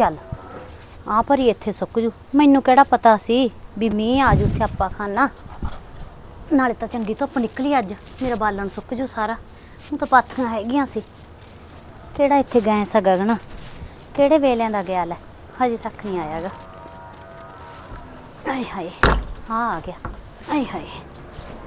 ਚੱਲ। ਆ ਭਰੀ ਇੱਥੇ ਸੁੱਕ ਜੂ। ਮੈਨੂੰ ਕਿਹੜਾ ਪਤਾ ਸੀ ਵੀ ਮੀਂਹ ਆ ਜੂ ਸਿਆਪਾ ਖਾਨਾ। ਨਾਲੇ ਤਾਂ ਚੰਗੀ ਧੁੱਪ ਨਿਕਲੀ ਅੱਜ। ਮੇਰਾ ਬਾਲਣ ਸੁੱਕ ਜੂ ਸਾਰਾ। ਹੁਣ ਤਾਂ ਪਾਥੀਆਂ ਹੈਗੀਆਂ ਸੀ। ਕਿਹੜਾ ਇੱਥੇ ਗੈਸ ਆ ਗਗਨ? ਕਿਹੜੇ ਵੇਲਿਆਂ ਦਾ ਗਿਆ ਲੈ ਹਜੇ ਤੱਕ ਨਹੀਂ ਆਇਆਗਾ ਆਏ ਹਾਏ ਹਾਂ ਆ ਗਿਆ। ਆਏ ਹਾਏ।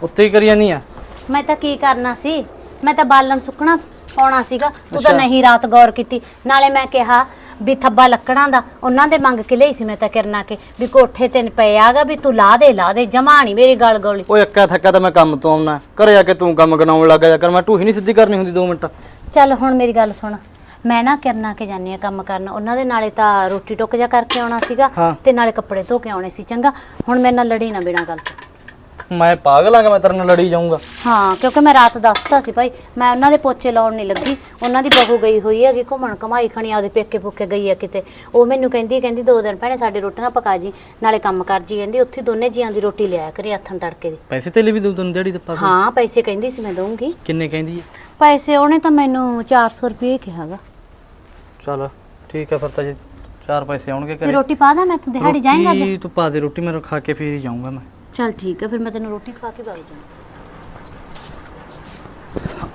ਉੱਤੇ ਹੀ ਕਰੀ ਨਹੀਂ ਆ ਮੈਂ ਤਾਂ ਕੀ ਕਰਨਾ ਸੀ? ਮੈਂ ਤਾਂ ਬਾਲਣ ਸੁੱਕਣਾ ਪਾਉਣਾ ਸੀਗਾ। ਤੂੰ ਤਾਂ ਅੱਛਾ। ਨਹੀਂ ਰਾਤ ਗੌਰ ਕੀਤੀ। ਨਾਲੇ ਮੈਂ ਕਿਹਾ ਵੀ ਥੱਬਾ ਲੱਕੜਾਂ ਦਾ ਉਹਨਾਂ ਦੇ ਮੰਗ ਕੇ ਲਈ ਸੀ ਮੈਂ ਤਾਂ ਕਿਰਨਾ ਕੇ ਵੀ ਕੋਠੇ ਤੇ ਪਏ ਆਗਾ ਵੀ ਤੂੰ ਲਾ ਦੇ ਲਾ ਦੇ ਜਮਾ ਨਹੀਂ ਮੇਰੀ ਗੱਲ ਗੋਲੀ। ਓਏ ਅੱਕਾ ਥੱਕਾ ਤਾਂ ਮੈਂ ਕੰਮ ਤੋਂ ਆਉਣਾ ਘਰੇ ਆ ਕੇ ਤੂੰ ਕੰਮ ਗਣਾਉਣ ਲੱਗ ਜਾ ਕਰ ਮੈਂ ਢੂਹੀ ਨਹੀਂ ਸਿੱਧੀ ਕਰਨੀ ਹੁੰਦੀ 2 ਮਿੰਟ। ਚੱਲ ਹੁਣ ਮੇਰੀ ਗੱਲ ਸੁਣ ਮੈਂ ਨਾ ਕਿਰਨਾ ਕੇ ਜਾਨੀ ਆ ਕੰਮ ਕਰਨ ਉਹਨਾਂ ਦੇ ਨਾਲੇ ਤਾਂ ਰੋਟੀ ਟੁੱਕ ਜਾ ਕਰਕੇ ਆਉਣਾ ਸੀਗਾ ਹਾਂ। ਤੇ ਨਾਲੇ ਕੱਪੜੇ ਧੋ ਕੇ ਆਉਣੇ ਸੀ ਚੰਗਾ ਹੁਣ ਮੇਰੇ ਨਾਲ ਲੜੀ ਨਾ ਬਿਨਾਂ ਗੱਲ। ਤੋਂ ਮੈਂ ਪਾਗਲ ਆਂਗਾ ਮੈਂ ਤੇਰੇ ਨਾਲ ਲੜੀ ਜਾਊਂਗਾ? ਹਾਂ ਕਿਉਂਕਿ ਮੈਂ ਰਾਤ ਦੱਸਤਾ ਸੀ ਭਾਈ ਮੈਂ ਉਹਨਾਂ ਦੇ ਪੋਚੇ ਲਾਉਣ ਨਹੀਂ ਲੱਗੀ। ਉਹਨਾਂ ਦੀ ਬਹੂ ਗਈ ਹੋਈ ਹੈਗੀ ਘੁੰਮਣ ਕਮਾਈ ਖਣੀ ਆਪਦੇ ਪੇਕੇ ਪੁੱਕੇ ਗਈ ਹੈ ਕਿਤੇ। ਉਹ ਮੈਨੂੰ ਕਹਿੰਦੀ ਕਹਿੰਦੀ ਦੋ ਦਿਨ ਭੈਣੇ ਸਾਡੇ ਰੋਟੀਆਂ ਪਕਾ ਜੀ ਨਾਲੇ ਕੰਮ ਕਰ ਜੀ। ਕਹਿੰਦੀ ਉੱਥੇ ਦੋਨੇ ਜੀਆਂ ਦੀ ਰੋਟੀ ਲਿਆ ਕਰੇ ਹੱਥਾਂ ਤੜਕੇ ਦੀ। ਪੈਸੇ ਤੇਲੇ ਵੀ ਦਊ ਤੈਨੂੰ ਦਿਹਾੜੀ ਦਿੱਪਾ ਹਾਂ ਪੈਸੇ ਕਹਿੰਦੀ ਸੀ ਮੈਂ ਦਊਂਗੀ। ਕਿੰਨੇ ਕਹਿੰਦੀ ਆ ਪੈਸੇ ਉਹਨੇ ਤਾਂ ਮੈਨੂੰ 400 ਰੁਪਏ ਕਿਹਾਗਾ। ਚਲ ਠੀਕ ਆ ਫਿਰ ਤਾਂ ਜੀ ਚਾਰ ਪੈਸੇ ਆਉਣਗੇ ਤੇ ਘਰੇ ਰੋਟੀ ਪਾ ਦਾਂ ਮੈਂ ਤੂੰ ਦਿਹਾੜੀ ਜਾਏਂਗਾ ਅੱਜ? ਰੋਟੀ ਤੂੰ ਪਾ ਦੇ ਰੋਟੀ ਮੈਂ ਖਾ ਕੇ ਫੇਰ ਹੀ ਜਾਊਂਗਾ ਮੈਂ। ਚਲ ਠੀਕ ਹੈ ਫਿਰ ਮੈਂ ਤੈਨੂੰ ਰੋਟੀ ਖਵਾ ਕੇ ਵਗ ਜਾਊਂ।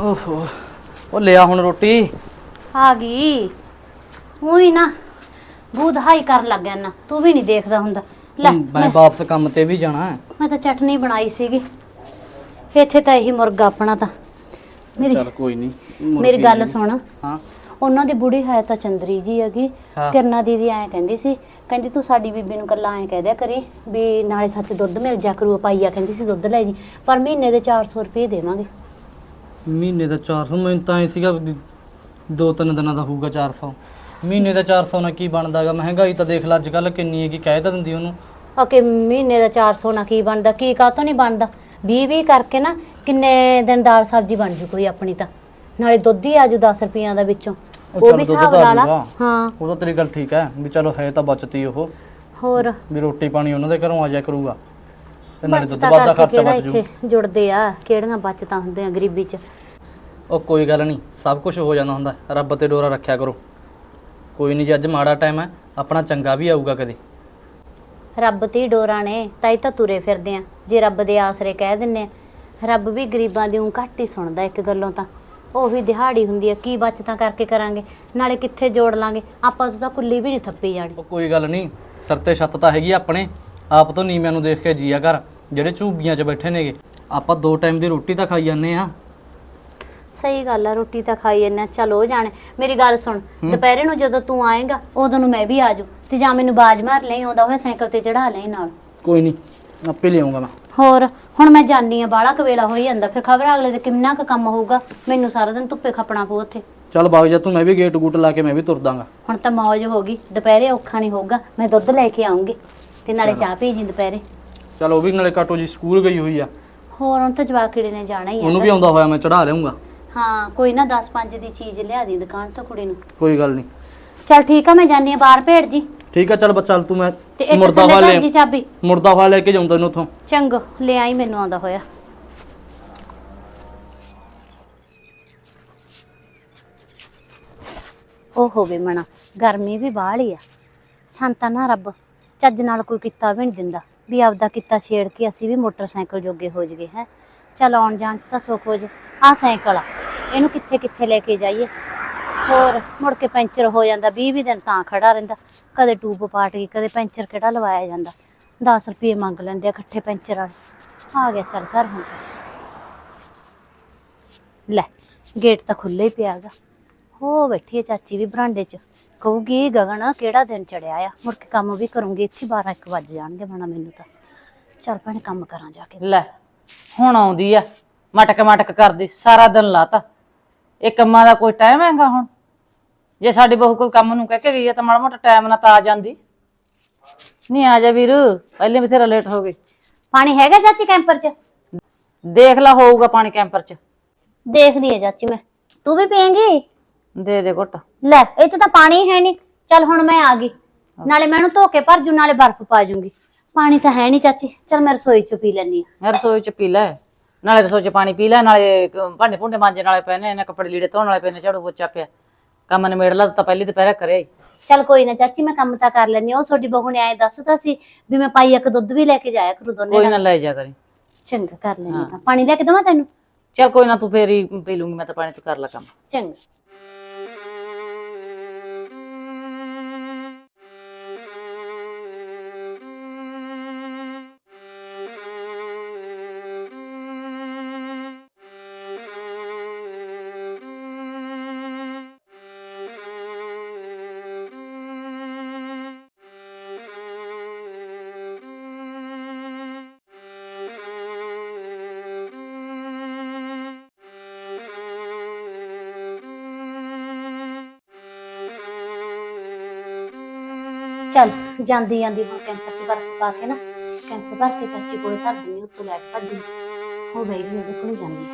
ਓਹੋ ਉਹ ਲਿਆ ਹੁਣ ਰੋਟੀ? ਆ ਗਈ। ਉਹੀ ਨਾ ਬੂਧ ਹਾਈ ਕਰਨ ਲੱਗ ਗਿਆ ਨਾ ਤੂੰ ਵੀ ਨਹੀਂ ਦੇਖਦਾ ਹੁੰਦਾ। ਲੈ ਮੈਂ ਮੈਂ ਵਾਪਸ ਕੰਮ ਤੇ ਵੀ ਜਾਣਾ ਹੈ। ਮੈਂ ਤਾਂ ਚਟਨੀ ਬਣਾਈ ਸੀਗੀ। ਇੱਥੇ ਤਾਂ ਇਹੀ ਮੁਰਗਾ ਆਪਣਾ ਤਾਂ। ਮੇਰੀ ਚੱਲ ਕੋਈ ਨਹੀਂ ਮੇਰੀ ਗੱਲ ਸੁਣ। ਹਾਂ। ਉਹਨਾਂ ਦੀ ਬੁੜੀ ਹੈ ਤਾਂ ਚੰਦਰੀ ਜੀ ਹੈਗੀ। ਹਾਂ। ਕਿਰਨਾ ਦੀਦੀ ਐਂ ਕਹਿੰਦੀ ਸੀ ਕਹਿੰਦੀ ਤੂੰ ਸਾਡੀ ਬੀਬੀ ਨੂੰ ਕੱਲਾ ਐਂ ਕਹਿ ਦਿਆ ਕਰੀ ਵੀ ਨਾਲੇ ਸੱਚ ਦੁੱਧ ਮਿਲ ਜਾ ਕਰੂ ਪਾਈਆ ਕਹਿੰਦੀ ਸੀ ਦੁੱਧ ਲੈ ਜੀ ਪਰ ਮਹੀਨੇ ਦੇ 400 ਰੁਪਏ ਦੇਵਾਂਗੇ। ਮਹੀਨੇ ਦਾ 400 ਮੈਨੂੰ ਤਾਂ ਇਹ ਸੀਗਾ ਵੀ ਦੋ ਤਿੰਨ ਦਿਨਾਂ ਦਾ ਹੋਊਗਾ 400 ਮਹੀਨੇ ਦਾ 400 ਨਾਲ ਕੀ ਬਣਦਾਗਾ ਮਹਿੰਗਾਈ ਤਾਂ ਦੇਖ ਲੈ ਅੱਜ ਕੱਲ ਕਿੰਨੀ ਹੈਗੀ ਕਹਿ ਤਾਂ ਦਿੰਦੀ ਉਹਨੂੰ। ਆ ਕਿ ਮਹੀਨੇ ਦਾ 400 ਨਾ ਕੀ ਬਣਦਾ ਕੀ ਕਾਹਤੋਂ ਨਹੀਂ ਬਣਦਾ? 20 20 ਕਰਕੇ ਨਾ ਕਿੰਨੇ ਦਿਨ ਦਾਲ ਸਬਜ਼ੀ ਬਣ ਜੂ ਕੋਈ ਆਪਣੀ ਤਾਂ। ਨਾਲੇ ਦੁੱਧ ਹੀ ਆਜੂ 10 ਰੁਪਈਆਂ ਦਾ ਵਿੱਚੋਂ। ਉਹ ਵੀ ਹਿਸਾਬ ਲਾ ਲਾ। ਹਾਂ। ਉਹ ਤਾਂ ਤੇਰੀ ਗੱਲ ਠੀਕ ਹੈ ਵੀ ਚਲੋ ਹੈ ਤਾਂ ਬਚਤੀ ਉਹ। ਹੋਰ? ਵੀ ਰੋਟੀ ਪਾਣੀ ਉਹਨਾਂ ਦੇ ਘਰੋਂ ਆ ਜਾਇਆ ਕਰੂਗਾ। ਤੇ ਨਾਲੇ ਦੁੱਧ ਬਚਤਾਂ ਵੱਧ ਦਾ ਕਰਕੇ ਖਰਚਾ ਬਚ ਜੂ। ਜੁੜਦੇ ਆ ਕਿਹੜੀਆਂ ਬਚਤਾਂ ਹੁੰਦੀਆਂ ਗਰੀਬੀ 'ਚ? ਉਹ ਕੋਈ ਗੱਲ ਨਹੀਂ ਸਭ ਕੁਝ ਹੋ ਜਾਂਦਾ ਹੁੰਦਾ। ਰੱਬ ਤੇ ਡੋਰਾ ਰੱਖਿਆ ਕਰੋ। ਕੋਈ ਨਹੀਂ ਜੇ ਅੱਜ ਮਾੜਾ ਟਾਈਮ ਹੈ ਆਪਣਾ ਚੰਗਾ ਵੀ ਆਊਗਾ ਕਦੇ। ਰੱਬ ਤੇ ਡੋਰਾਂ ਨੇ ਤਾਂ ਹੀ ਤਾਂ ਤੁਰੇ ਫਿਰਦੇ ਆ। ਜੇ ਰੱਬ ਦੇ ਆਸਰੇ ਕਹਿ ਦਿੰਨੇ ਆ ਰੱਬ ਵੀ ਗਰੀਬਾਂ ਦੀ ਉਂ ਘੱਟ ਹੀ ਸੁਣਦਾ ਇੱਕ ਗੱਲੋਂ ਤਾਂ। ਉਹ ਵੀ ਦਿਹਾੜੀ ਹੁੰਦੀ ਆ ਕੀ ਬਚਤਾਂ ਕਰਕੇ ਕਰਾਂਗੇ ਨਾਲੇ ਕਿੱਥੇ ਜੋੜ ਲਾਂਗੇ ਆਪਾਂ ਤੋਂ ਤਾਂ ਕੁੱਲੀ ਵੀ ਨਹੀਂ ਥੱਪੀ ਜਾਣੀ। ਉਹ ਕੋਈ ਗੱਲ ਨਹੀਂ ਸਿਰ ਤੇ ਛੱਤ ਤਾਂ ਹੈਗੀ ਆ ਆਪਣੇ ਆਪ ਤੋਂ ਨੀਵਿਆਂ ਨੂੰ ਦੇਖ ਕੇ ਜੀਆ ਕਰ ਜਿਹੜੇ ਝੂਬੀਆਂ 'ਚ ਬੈਠੇ ਨੇਗੇ ਆਪਾਂ ਦੋ ਟਾਈਮ ਦੀ ਰੋਟੀ ਤਾਂ ਖਾਈ ਜਾਂਦੇ ਆ ਸਹੀ ਗੱਲ ਆ ਰੋਟੀ ਤਾਂ ਖਾਈ ਜੰਨਾ ਚੱਲ ਉਹ ਜਾਣੇ। ਮੇਰੀ ਗੱਲ ਸੁਣ ਦੁਪਹਿਰੇ ਨੂੰ ਜਦੋਂ ਤੂੰ ਆਏਗਾ ਉਦੋਂ ਨੂੰ ਮੈਂ ਵੀ ਆਜੂ ਤੇ ਜਾਂ ਮੈਨੂੰ ਬਾਜ ਮਾਰ ਲਈ ਆਉਂਦਾ ਹੋਇਆ ਸਾਈਕਲ ਤੇ ਚੜਾ ਲਈ ਨਾਲ। ਕੋਈ ਨਹੀਂ ਆਪੇ ਲਿਆਉਂਗਾ ਮੈਂ। ਹੋਰ ਹੁਣ ਮੈਂ ਜਾਣੀ ਆ ਬਾਲਾ ਕਵੇਲਾ ਹੋਈ ਜਾਂਦਾ ਫਿਰ ਖਬਰ ਅਗਲੇ ਦੇ ਕਿੰਨਾ ਕੁ ਕੰਮ ਹੋਊਗਾ ਮੈਨੂੰ ਸਾਰਾ ਦਿਨ ਧੁੱਪੇ ਖਪਣਾ ਪਊ ਉੱਥੇ। ਚੱਲ ਬਾਗ ਜਾ ਤੂੰ ਮੈਂ ਵੀ ਗੇਟ ਗੂਟ ਲਾ ਕੇ ਮੈਂ ਵੀ ਤੁਰ ਦਾਂਗਾ। ਹੁਣ ਤਾਂ ਮੌਜ ਹੋ ਗਈ ਦੁਪਹਿਰੇ ਔਖਾ ਨਹੀਂ ਹੋਊਗਾ ਮੈਂ ਦੁੱਧ ਲੈ ਕੇ ਆਉਂਗੀ ਤੇ ਨਾਲੇ ਚਾਹ ਭੇਜੀ ਦੁਪਹਿਰੇ। ਚੱਲ ਉਹ ਵੀ ਨਾਲੇ ਕਾਟੋ ਜੀ ਸਕੂਲ ਗਈ ਹੋਈ ਆ। ਹੋਰ ਹੁਣ ਤਾਂ ਜਵਾਕੜੇ ਨੇ ਜਾਣਾ ਹੀ ਉਹਨੂੰ ਵੀ ਆਉਂਦਾ ਹੋਇਆ ਮੈਂ ਚੜਾ ਲਿਆਉਂਗਾ ਹਾਂ ਕੋਈ ਨਾ 10 5 ਦੀ ਚੀਜ਼ ਲਿਆ ਦੀ ਦੁਕਾਨ ਤੋਂ ਕੁੜੀ ਨੂੰ। ਕੋਈ ਗੱਲ ਨਹੀਂ। ਚੱਲ ਠੀਕ ਆ ਮੈਂ ਜਾਣੀ ਆ ਬਾਹਰ ਭੇੜ ਜੀ। ਠੀਕ ਆ ਚੱਲ ਬੱਚਾ ਤੂੰ ਮੈਂ ਤੇ ਇੱਕ ਮੁਰਦਾ ਥੱਲੇ ਵਾਲੇ ਧਰ ਜੀ ਚਾਬੀ। ਮੁਰਦਾ ਵਾਲੇ ਲੈ ਕੇ ਜਾਉਂ ਤੈਨੂੰ ਉੱਥੋਂ। ਚੰਗੋ ਲੈ ਆਈ ਮੈਨੂੰ ਆਉਂਦਾ ਹੋਇਆ। ਉਹ ਹੋਵੇ ਮਣਾ ਗਰਮੀ ਵੀ ਬਾਹਲੀ ਆ। ਸੰਤਾ ਨਾ ਰੱਬ ਚੱਜ ਨਾਲ ਕੋਈ ਕੀਤਾ ਵੀ ਨਹੀਂ ਦਿੰਦਾ। ਵੀ ਆਪਦਾ ਕੀਤਾ ਛੇੜ ਕੇ ਅਸੀਂ ਵੀ ਮੋਟਰਸਾਈਕਲ ਜੋਗੇ ਹੋ ਜਗੇ ਹੈ। ਚੱਲ ਆਉਣ ਜਾਣ ਚ ਤਾਂ ਸੁੱਖ ਹੋ ਜੇ। ਆ ਸਾਈਕਲ ਆ ਇਹਨੂੰ ਕਿੱਥੇ ਕਿੱਥੇ ਲੈ ਕੇ ਜਾਈਏ? ਹੋਰ ਮੁੜ ਕੇ ਪੈਂਚਰ ਹੋ ਜਾਂਦਾ 20 20 ਦਿਨ ਤਾਂ ਖੜਾ ਰਹਿੰਦਾ। ਕਦੇ ਟੂਬ ਪਾਟ ਗਈ, ਕਦੇ ਪੈਂਚਰ ਕਿਹੜਾ ਲਵਾਇਆ ਜਾਂਦਾ। 10 ਰੁਪਏ ਮੰਗ ਲੈਂਦੇ ਆ ਇਕੱਠੇ ਪੈਂਚਰ ਵਾਲੇ। ਆ ਗਿਆ ਚੱਲ ਘਰ ਹੁਣ। ਲੈ, ਗੇਟ ਤਾਂ ਖੁੱਲ੍ਹਾ ਹੀ ਪਿਆਗਾ ਹੋ ਬੈਠੀ ਹੈ ਚਾਚੀ ਵੀ ਬਰਾਂਡੇ 'ਚ। ਕਹੂਗੀ, ਗਗਨ, ਕਿਹੜਾ ਦਿਨ ਚੜਿਆ ਆ? ਮੁੜ ਕੇ ਕੰਮ ਵੀ ਕਰੂੰਗੀ, ਇੱਥੇ 12 1 ਵੱਜ ਜਾਣਗੇ ਬਣਾ ਮੈਨੂੰ ਤਾਂ। ਚੱਲ ਭੈਣੇ, ਕੰਮ ਕਰਾਂ ਜਾ ਕੇ। ਲੈ, ਹੁਣ ਆਉਂਦੀ ਆ। ਮਟਕ ਮਟਕ ਕਰਦੀ, ਸਾਰਾ ਦਿਨ ਲਾਤਾ। ਇਹ ਕੰਮਾਂ ਦਾ ਕੋਈ ਟਾਈਮ ਹੈਗਾ ਹੁਣ? ਜੇ ਸਾਡੀ ਬਹੂ ਕੋਈ ਕੰਮ ਨੂੰ ਕਹਿ ਕੇ ਗਈ ਆ ਤਾਂ ਮਾੜਾ ਮੋਟਾ ਟਾਈਮ ਨਾਲ ਤਾਂ ਆ ਜਾਂਦੀ। ਨਹੀਂ ਆ ਜਾ ਵੀਰ ਪਹਿਲੇ ਬਥੇਰਾ ਲੇਟ ਹੋ ਗਈ ਪਾਣੀ ਹੈਗਾ ਚਾਚੀ ਕੈਂਪਰ 'ਚ? ਦੇਖ ਲਾ ਹੋਊਗਾ ਪਾਣੀ ਕੈਂਪਰ ਚ। ਦੇਖਦੀ ਹੈ ਚਾਚੀ ਮੈਂ। ਤੂੰ ਵੀ ਪੀਏਂਗੀ? ਦੇ ਦੇ ਘੁੱਟ। ਲੈ ਇਹ 'ਚ ਤਾਂ ਪਾਣੀ ਹੈ ਨਹੀਂ। ਚੱਲ ਹੁਣ ਮੈਂ ਆ ਗਈ। ਨਾਲੇ ਮੈਂ ਇਹਨੂੰ ਧੋ ਕੇ ਭਰ ਜੂ ਨਾਲੇ ਬਰਫ਼ ਪਾ ਜੂੰਗੀ। ਪਾਣੀ ਤਾਂ ਹੈ ਨਹੀਂ ਚਾਚੀ। ਚੱਲ ਮੈਂ ਰਸੋਈ 'ਚ ਪੀ ਲੈਣੀ ਆ ਮੈਂ ਰਸੋਈ ਚ ਪੀ ਲੈ। ਨਾਲੇ ਰਸੋਈ ਚ ਪਾਣੀ ਪੀ ਲੈ ਨਾਲੇ ਭਾਂਡੇ ਭੁੰਡੇ ਮਾਂਜੇ ਨਾਲੇ ਪਏ ਨੇ ਇਹਨੇ ਕੱਪੜੇ ਲੀੜੇ ਧੋਣ ਵਾਲੇ ਪਏ ਨੇ ਝਾੜੂ ਪੋਚਾ ਪਿਆ। ਕੰਮ ਨਿਬੇੜ ਲਾ ਤਾਂ ਪਹਿਲੀ ਦੁਪਹਿਰਾ ਕਰਿਆ ਹੀ ਚੱਲ ਕੋਈ ਨਾ ਚਾਚੀ ਮੈਂ ਕੰਮ ਤਾਂ ਕਰ ਲੈਣੀ ਉਹ ਤੁਹਾਡੀ ਬਹੂ ਨੇ ਐ ਦੱਸਦਾ ਸੀ ਵੀ ਮੈਂ ਪਾਈ ਇੱਕ ਦੁੱਧ ਵੀ ਲੈ ਕੇ ਜਾਇਆ ਕਰੂ ਦੋਨੇ ਕੋਈ ਨਾ ਲੈ ਜਾ ਕਰੀ। ਚੰਗਾ ਕਰ ਲੈਣੀ ਤਾਂ ਪਾਣੀ ਲੈ ਕੇ ਦਵਾਂ ਤੈਨੂੰ? ਚੱਲ ਕੋਈ ਨਾ ਤੂੰ ਫੇਰ ਹੀ ਪੀ ਲੂੰਗੀ ਮੈਂ ਤਾਂ ਪਾਣੀ ਤੂੰ ਕਰ ਲੈ ਕੰਮ। ਚੰਗਾ। ਚੱਲ ਜਾਂਦੀ ਜਾਂਦੀ ਹੁਣ ਕੈਂਪਰ ਚ ਬਰਫ ਪਾ ਕੇ ਨਾ, ਕੈਂਪਰ ਭਰ ਕੇ ਚਾਚੀ ਕੋਲੇ ਧਰ ਦਿੰਨੀ ਉੱਤੋਂ ਲੈਟ ਭੱਜ ਗਈ। ਹੋ ਗਈ ਵੀ ਉਹਦੇ ਕੋਲ ਜਾਂਦੀ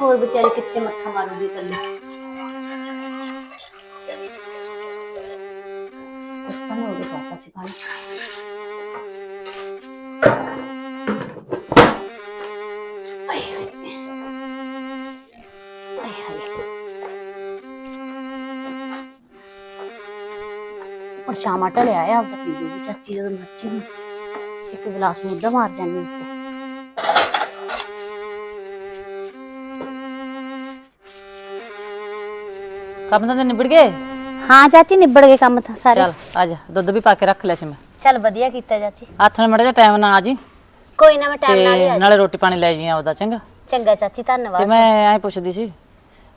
ਹੋਰ ਵਿਚਾਰੀ ਕਿੱਥੇ ਮੱਥਾ ਮਾਰੂਗੀ ਕੱਲੀ ਉਸ ਤਾਂ ਉਹਦੇ ਪਾਤਾ ਸੀ ਪਾਣੀ ਪਰ ਸ਼ਾਮਾ ਟਲਿਆ ਆ ਆਪਦਾ ਪੀ ਲਈ ਚਾਚੀ ਜਦੋਂ ਮੱਚੀ ਨੂੰ ਇੱਕ ਗਲਾਸ ਮੁੱਦਾ ਮਾਰ ਜਾਂਦੀ ਉੱਤੇ ਕੰਮ ਤਾਂ ਨਿਬੜ ਗਏ ਹਾਂ ਚਾਚੀ ਨਿਬੜ ਗਏ ਕੰਮ ਤਾਂ ਸਾਰੇ ਚੱਲ ਆ ਜਾ ਦੁੱਧ ਵੀ ਪਾ ਕੇ ਰੱਖ ਲਿਆ ਸੀ ਮੈਂ ਚੱਲ ਵਧੀਆ ਕੀਤਾ ਚਾਚੀ ਹੱਥ ਨਾਲ ਮੜਾ ਜਾ ਟਾਈਮ ਨਾਲ ਆ ਜੀ ਕੋਈ ਨਾ ਮੈਂ ਟਾਈਮ ਨਾਲ ਹੀ ਤੇ ਆ ਨਾਲੇ ਰੋਟੀ ਪਾਣੀ ਲੈ ਜੀ ਆਪਦਾ ਚੰਗਾ ਚੰਗਾ ਚਾਚੀ ਤੇ ਧੰਨਵਾਦ ਮੈਂ ਐ ਪੁੱਛਦੀ ਸੀ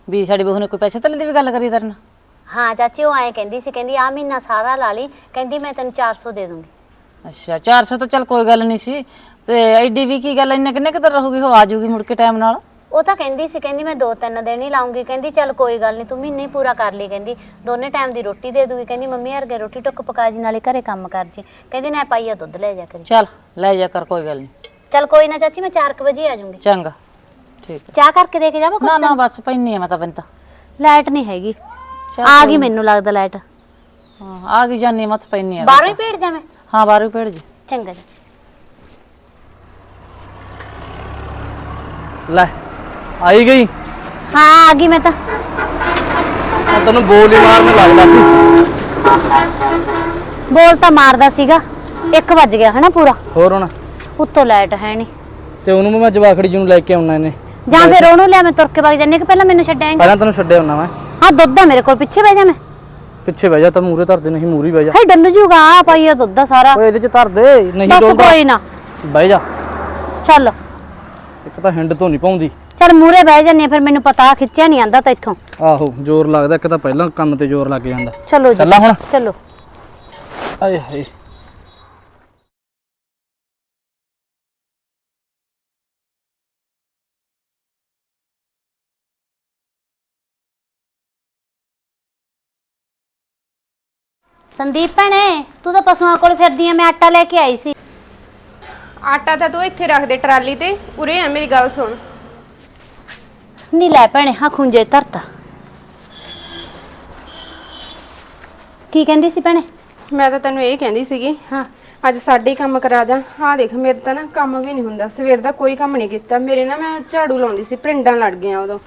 ਵੀ ਸਾਡੀ ਬਹੂ ਨੇ ਕੋਈ ਪੈਸੇ ਤਲੇ ਦੀ ਵੀ ਗੱਲ ਕਰੀ ਤੇਰੇ ਨਾਲ ਹਾਂ ਚਾਚੀ ਉਹ ਐਂ ਕਹਿੰਦੀ ਸੀ ਕਹਿੰਦੀ ਆ ਮਹੀਨਾ ਸਾਰਾ ਲਾ ਲਈ ਕਹਿੰਦੀ ਮੈਂ ਤੈਨੂੰ 400 ਦੇ ਦੂੰਗੀ। ਅੱਛਾ 400 ਤਾਂ ਚੱਲ ਕੋਈ ਗੱਲ ਨਹੀਂ ਸੀ। ਤੇ ਐਡੀ ਵੀ ਕੀ ਗੱਲ ਇੰਨੇ ਕਿੰਨੇ ਕਿਦਰ ਰਹੂਗੀ ਉਹ ਆ ਜਾਊਗੀ ਮੁੜ ਕੇ ਟਾਈਮ ਨਾਲ? ਉਹ ਤਾਂ ਕਹਿੰਦੀ ਸੀ ਕਹਿੰਦੀ ਮੈਂ ਦੋ ਤਿੰਨ ਦਿਨ ਹੀ ਲਾਉਂਗੀ। ਕਹਿੰਦੀ ਚੱਲ ਕੋਈ ਗੱਲ ਨਹੀਂ ਤੂੰ ਮਹੀਨੇ ਹੀ ਪੂਰਾ ਕਰ ਲਈ ਕਹਿੰਦੀ। ਦੋਨੇ ਟਾਈਮ ਦੀ ਰੋਟੀ ਦੇ ਦੂਗੀ। ਕਹਿੰਦੀ ਮੰਮੀ ਵਰਗੇ ਰੋਟੀ ਟੁੱਕ ਪਕਾ ਜੀ ਨਾਲੇ ਘਰੇ ਕੰਮ ਕਰ ਜੀ। ਕਹਿੰਦੀ ਨਾ ਪਾਈਆ ਦੁੱਧ ਲੈ ਜਾ ਕਰੀ। ਚੱਲ ਲੈ ਜਾ ਕਰ ਕੋਈ ਗੱਲ ਨਹੀਂ। ਚੱਲ ਕੋਈ ਨਾ ਚਾਚੀ ਮੈਂ 4 ਵਜੇ ਆ ਜਾਊਂਗੀ। ਚੰਗਾ। ਠੀਕ ਹੈ। ਚਾਹ ਕਰਕੇ ਦੇ ਕੇ ਜਾਵਾਂ ਨਾ ਨਾ ਬਸ ਪੈਣੀ ਆ ਮੈਂ ਤਾਂ ਬਿੰਤਾ ਲਾਈਟ ਨਹੀਂ ਹੈਗੀ। ਆ ਗਈ ਮੈਨੂੰ ਲੱਗਦਾ ਲਾਈਟ। ਹਾਂ ਆ ਗਈ ਜਾਨੀ ਮਤ ਪੈਣੀ ਆ। ਬਾਹਰੋਂ ਹੀ ਭੇੜ ਜਾ ਮੈਂ। ਹਾਂ ਬਾਹਰੋਂ ਹੀ ਭੇੜ ਜੀ। ਚੰਗਾ ਜੀ। ਲੈ ਆਈ ਗਈ? ਹਾਂ ਆ ਗਈ ਮੈਂ ਤਾਂ। ਮੈਂ ਤੈਨੂੰ ਬੋਲ ਹੀ ਮਾਰਨ ਲੱਗਦਾ ਸੀ। ਬੋਲ ਤਾਂ ਮਾਰਦਾ ਸੀਗਾ। 1 ਵੱਜ ਗਿਆ ਹਨਾ ਪੂਰਾ। ਹੋਰ ਹੁਣ? ਉੱਤੋਂ ਲਾਈਟ ਹੈ ਨਹੀਂ ਤੇ ਉਹਨੂੰ ਵੀ ਮੈਂ ਜਵਾਖੜੀ ਜੀ ਨੂੰ ਲੈ ਕੇ ਆਉਣਾ ਇਹਨੇ। ਜਾਂ ਫਿਰ ਉਹਨੂੰ ਲਿਆ ਮੈਂ ਤੁਰ ਕੇ ਵਗ ਜਾਂਦੀ ਹਾਂ ਕਿ ਪਹਿਲਾਂ ਮੈਨੂੰ ਛੱਡਾਂਗੇ ਪਹਿਲਾਂ ਤੈਨੂੰ ਛੱਡਿਆ ਆਉਣਾ ਮੈਂ। ਹਾਂ ਦੁੱਧ ਆ ਮੇਰੇ ਕੋਲ ਪਿੱਛੇ ਬਹਿ ਜਾ ਮੈਂ। ਪਿੱਛੇ ਬਹਿ ਜਾ ਤਾਂ ਮੂਰੇ ਧਰ ਦੇ ਨਹੀਂ ਮੂਰੀ ਬਹਿ ਜਾ। ਹਾਏ ਡੰਨ ਜੂਗਾ ਆ ਦੁੱਧ ਆ ਸਾਰਾ। ਓਏ ਇਹਦੇ ਚ ਧਰ ਦੇ ਨਹੀਂ ਬਸ ਡੋਲਦਾ। ਕੋਈ ਨਾ। ਬਹਿ ਜਾ। ਚੱਲ। ਇੱਕ ਤਾਂ ਹਿੰਡ ਤੋਂ ਨਹੀਂ ਪਾਉਂਦੀ। ਚੱਲ ਮੂਰੇ ਬਹਿ ਜਾਂਦੇ ਫਿਰ ਮੈਨੂੰ ਪਤਾ ਖਿੱਚਿਆ ਨਹੀਂ ਆਂਦਾ ਤਾਂ ਇੱਥੋਂ। ਆਹੋ ਜ਼ੋਰ ਲੱਗਦਾ ਇੱਕ ਤਾਂ ਪਹਿਲਾਂ ਕੰਮ ਤੇ ਜ਼ੋਰ ਲੱਗ ਜਾਂਦਾ। ਚਲੋ ਜੀ ਚੱਲਾਂ ਹੁਣ। ਚਲੋ। ਆਏ ਹਾਏ। ਸੰਦੀਪ ਭੈਣੇ ਤੂੰ ਤਾਂ ਪਸ਼ੂਆਂ ਕੋਲ ਫਿਰਦੀ ਆ ਮੈਂ ਆਟਾ ਲੈ ਕੇ ਆਈ ਸੀ। ਆਟਾ ਤਾਂ ਤੂੰ ਇੱਥੇ ਰੱਖ ਦੇ ਟਰਾਲੀ ਤੇ ਉਰੇ ਆ ਮੇਰੀ ਗੱਲ ਸੁਣ। ਨਹੀਂ ਲੈ ਭੈਣੇ ਹਾਂ ਖੁੰਝੇ ਧਰਤਾ। ਕੀ ਕਹਿੰਦੀ ਸੀ ਭੈਣੇ? ਮੈਂ ਤਾਂ ਤੈਨੂੰ ਇਹ ਕਹਿੰਦੀ ਸੀਗੀ ਹਾਂ। ਅੱਜ ਸਾਡੇ ਹੀ ਕੰਮ ਕਰਾ ਜਾ। ਹਾਂ ਦੇਖ ਮੇਰੇ ਤਾਂ ਨਾ ਕੰਮ ਵੀ ਨਹੀਂ ਹੁੰਦਾ। ਸਵੇਰ ਦਾ ਕੋਈ ਕੰਮ ਨਹੀਂ ਕੀਤਾ। ਮੇਰੇ ਨਾ ਮੈਂ ਝਾੜੂ ਲਾਉਂਦੀ ਸੀ ਪ੍ਰਿੰਡਾਂ ਲੜ ਗਈਆਂ ਉਦੋਂ।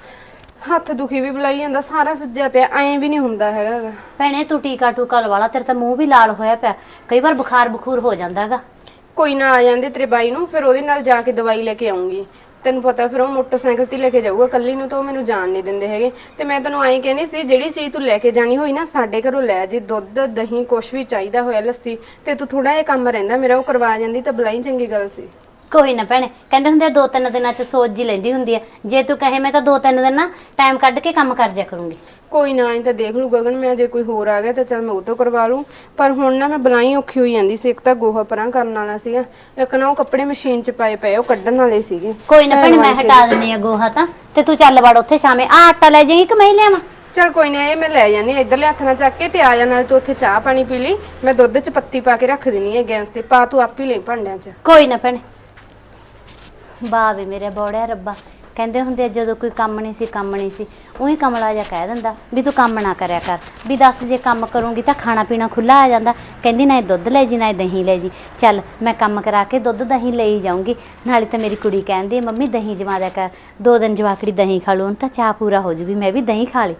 ਹੱਥ ਦੁਖੀ ਵੀ ਬੁਲਾਈ ਜਾਂਦਾ ਸਾਰਾ ਸੁੱਜਿਆ ਪਿਆ ਐਂ ਵੀ ਨਹੀਂ ਹੁੰਦਾ ਹੈਗਾ ਗਾ। ਭੈਣੇ ਤੂੰ ਟੀਕਾ ਟੂਕਾ ਲਵਾ ਤੇਰਾ ਤਾਂ ਮੂੰਹ ਵੀ ਲਾਲ ਹੋਇਆ ਪਿਆ। ਕਈ ਵਾਰ ਬੁਖਾਰ ਬਖੂਰ ਹੋ ਜਾਂਦਾਗਾ ਕੋਈ ਨਾ ਆ ਜਾਂਦੇ ਤੇਰੇ ਬਾਈ ਨੂੰ ਫਿਰ ਉਹਦੇ ਨਾਲ ਜਾ ਕੇ ਦਵਾਈ ਲੈ ਕੇ ਆਉਂਗੀ। ਤੈਨੂੰ ਪਤਾ ਫਿਰ ਉਹ ਮੋਟਰਸਾਈਕਲ ਤੇ ਹੀ ਲੈ ਕੇ ਜਾਊਗਾ ਕੱਲੀ ਨੂੰ ਤਾਂ ਉਹ ਮੈਨੂੰ ਜਾਣ ਨਹੀਂ ਦਿੰਦੇ ਹੈਗੇ। ਤੇ ਮੈਂ ਤੈਨੂੰ ਐਂ ਕਹਿੰਦੀ ਸੀ ਜਿਹੜੀ ਚੀਜ਼ ਤੂੰ ਲੈ ਕੇ ਜਾਣੀ ਹੋਈ ਨਾ ਸਾਡੇ ਘਰੋਂ ਲੈ ਜੇ ਦੁੱਧ ਦਹੀਂ ਕੁਛ ਵੀ ਚਾਹੀਦਾ ਹੋਇਆ ਲੱਸੀ ਤੇ ਤੂੰ ਥੋੜਾ ਜਿਹਾ ਕੰਮ ਰਹਿੰਦਾ ਮੇਰਾ ਉਹ ਕਰਵਾ ਜਾਂਦੀ ਤਾਂ ਬਲਾਈ ਚੰਗੀ ਗੱਲ ਸੀ। ਕੋਈ ਨਾ ਭੈਣੇ। ਕਹਿੰਦੇ ਹੁੰਦੇ ਆ ਦੋ ਤਿੰਨ ਦਿਨਾਂ ਚ ਸੋਚ ਜੀ ਲੈਂਦੀ ਹੁੰਦੀ ਆ। ਜੇ ਤੂੰ ਕਹੇ ਮੈਂ ਤਾਂ ਦੋ ਤਿੰਨ ਦਿਨ ਨਾ ਟਾਈਮ ਕੱਢ ਕੇ ਕੰਮ ਕਰ ਜਾ ਕਰੂੰਗੀ। ਕੋਈ ਨਾ ਐਂ ਤਾਂ ਦੇਖ ਲੂ ਗਗਨ ਮੈਂ ਜੇ ਕੋਈ ਹੋਰ ਆ ਗਿਆ ਤਾਂ ਚਲ ਮੈਂ ਉਹ ਤੋਂ ਕਰਵਾ ਲੂੰ ਪਰ ਹੁਣ ਨਾ ਮੈਂ ਬਲਾਈ ਔਖੀ ਹੋਈ ਜਾਂਦੀ ਸੀ ਇੱਕ ਤਾਂ ਗੋਹਾ ਪਰਾਂ ਕਰਨ ਵਾਲਾ ਸੀਗਾ ਇੱਕ ਨਾ ਉਹ ਕੱਪੜੇ ਮਸ਼ੀਨ 'ਚ ਪਾਏ ਪਏ ਉਹ ਕੱਢਣ ਵਾਲੇ ਸੀਗੇ। ਕੋਈ ਨਾ ਭੈਣੇ ਮੈਂ ਹਟਾ ਦਿੰਦੀ ਆ ਗੋਹਾ ਤਾਂ ਤੇ ਤੂੰ ਚੱਲ ਵੜ ਉੱਥੇ ਸ਼ਾਮੇ। ਆ ਆਟਾ ਲੈ ਜਾਏਗੀ ਕਿ ਮੈਂ ਹੀ ਲਿਆਵਾਂ? ਚਲ ਕੋਈ ਨਾ ਇਹ ਮੈਂ ਲੈ ਜਾਨੀ ਇਧਰਲੇ ਹੱਥ ਨਾਲ ਚੱਕ ਕੇ ਤੇ ਆ ਜਾ ਨਾਲ ਤੂੰ ਉੱਥੇ ਚਾਹ ਪਾਣੀ ਪੀ ਲਈ। ਮੈਂ ਦੁੱਧ 'ਚ ਪੱਤੀ ਪਾ ਕੇ ਰੱਖ ਦੇਣੀ ਹੈ ਗੈਸ ਤੇ ਪਾ ਤੂੰ ਆਪ ਹੀ ਲਈ ਭਾਂਡਿਆਂ 'ਚ। ਕੋਈ ਨਾ ਭੈਣੇ। ਵਾਹ ਵੇ ਮੇਰੇ ਬੋੜਿਆ ਰੱਬਾ। ਕਹਿੰਦੇ ਹੁੰਦੇ ਆ, ਜਦੋਂ ਕੋਈ ਕੰਮ ਨਹੀਂ ਸੀ ਕੰਮ ਨਹੀਂ ਸੀ। ਉਹੀ ਕਮਲਾ ਜਿਹਾ ਕਹਿ ਦਿੰਦਾ ਵੀ ਤੂੰ ਕੰਮ ਨਾ ਕਰਿਆ ਕਰ। ਵੀ ਦੱਸ ਜੇ ਕੰਮ ਕਰੂੰਗੀ ਤਾਂ ਖਾਣਾ ਪੀਣਾ ਖੁੱਲਾ ਆ ਜਾਂਦਾ। ਕਹਿੰਦੀ ਨਾ ਇਹ ਦੁੱਧ ਲੈ ਜੀ ਨਾ ਇਹ ਦਹੀਂ ਲੈ ਜੀ। ਚੱਲ ਮੈਂ ਕੰਮ ਕਰਾ ਕੇ ਦੁੱਧ ਦਹੀਂ ਲਈ ਜਾਊਂਗੀ। ਨਾਲੇ ਤਾਂ ਮੇਰੀ ਕੁੜੀ ਕਹਿੰਦੀ ਮੰਮੀ ਦਹੀਂ ਜਮਾ ਦਿਆ ਕਰ। ਦੋ ਦਿਨ ਜਵਾਕੜੀ ਦਹੀਂ ਖਾ ਲੂ ਹੁਣ ਤਾਂ ਚਾਹ ਪੂਰਾ ਹੋ ਜੂ ਵੀ ਮੈਂ ਵੀ ਦਹੀਂ ਖਾ ਲਈ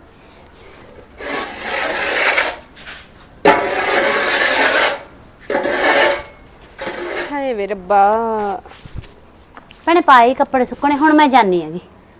ਹਾਏ ਵੇ ਰੱਬਾ। ਭੈਣੇ ਪਾਏ ਕੱਪੜੇ ਸੁੱਕਣੇ ਹੁਣ ਮੈਂ ਜਾਣੀ ਹੈਗੀ।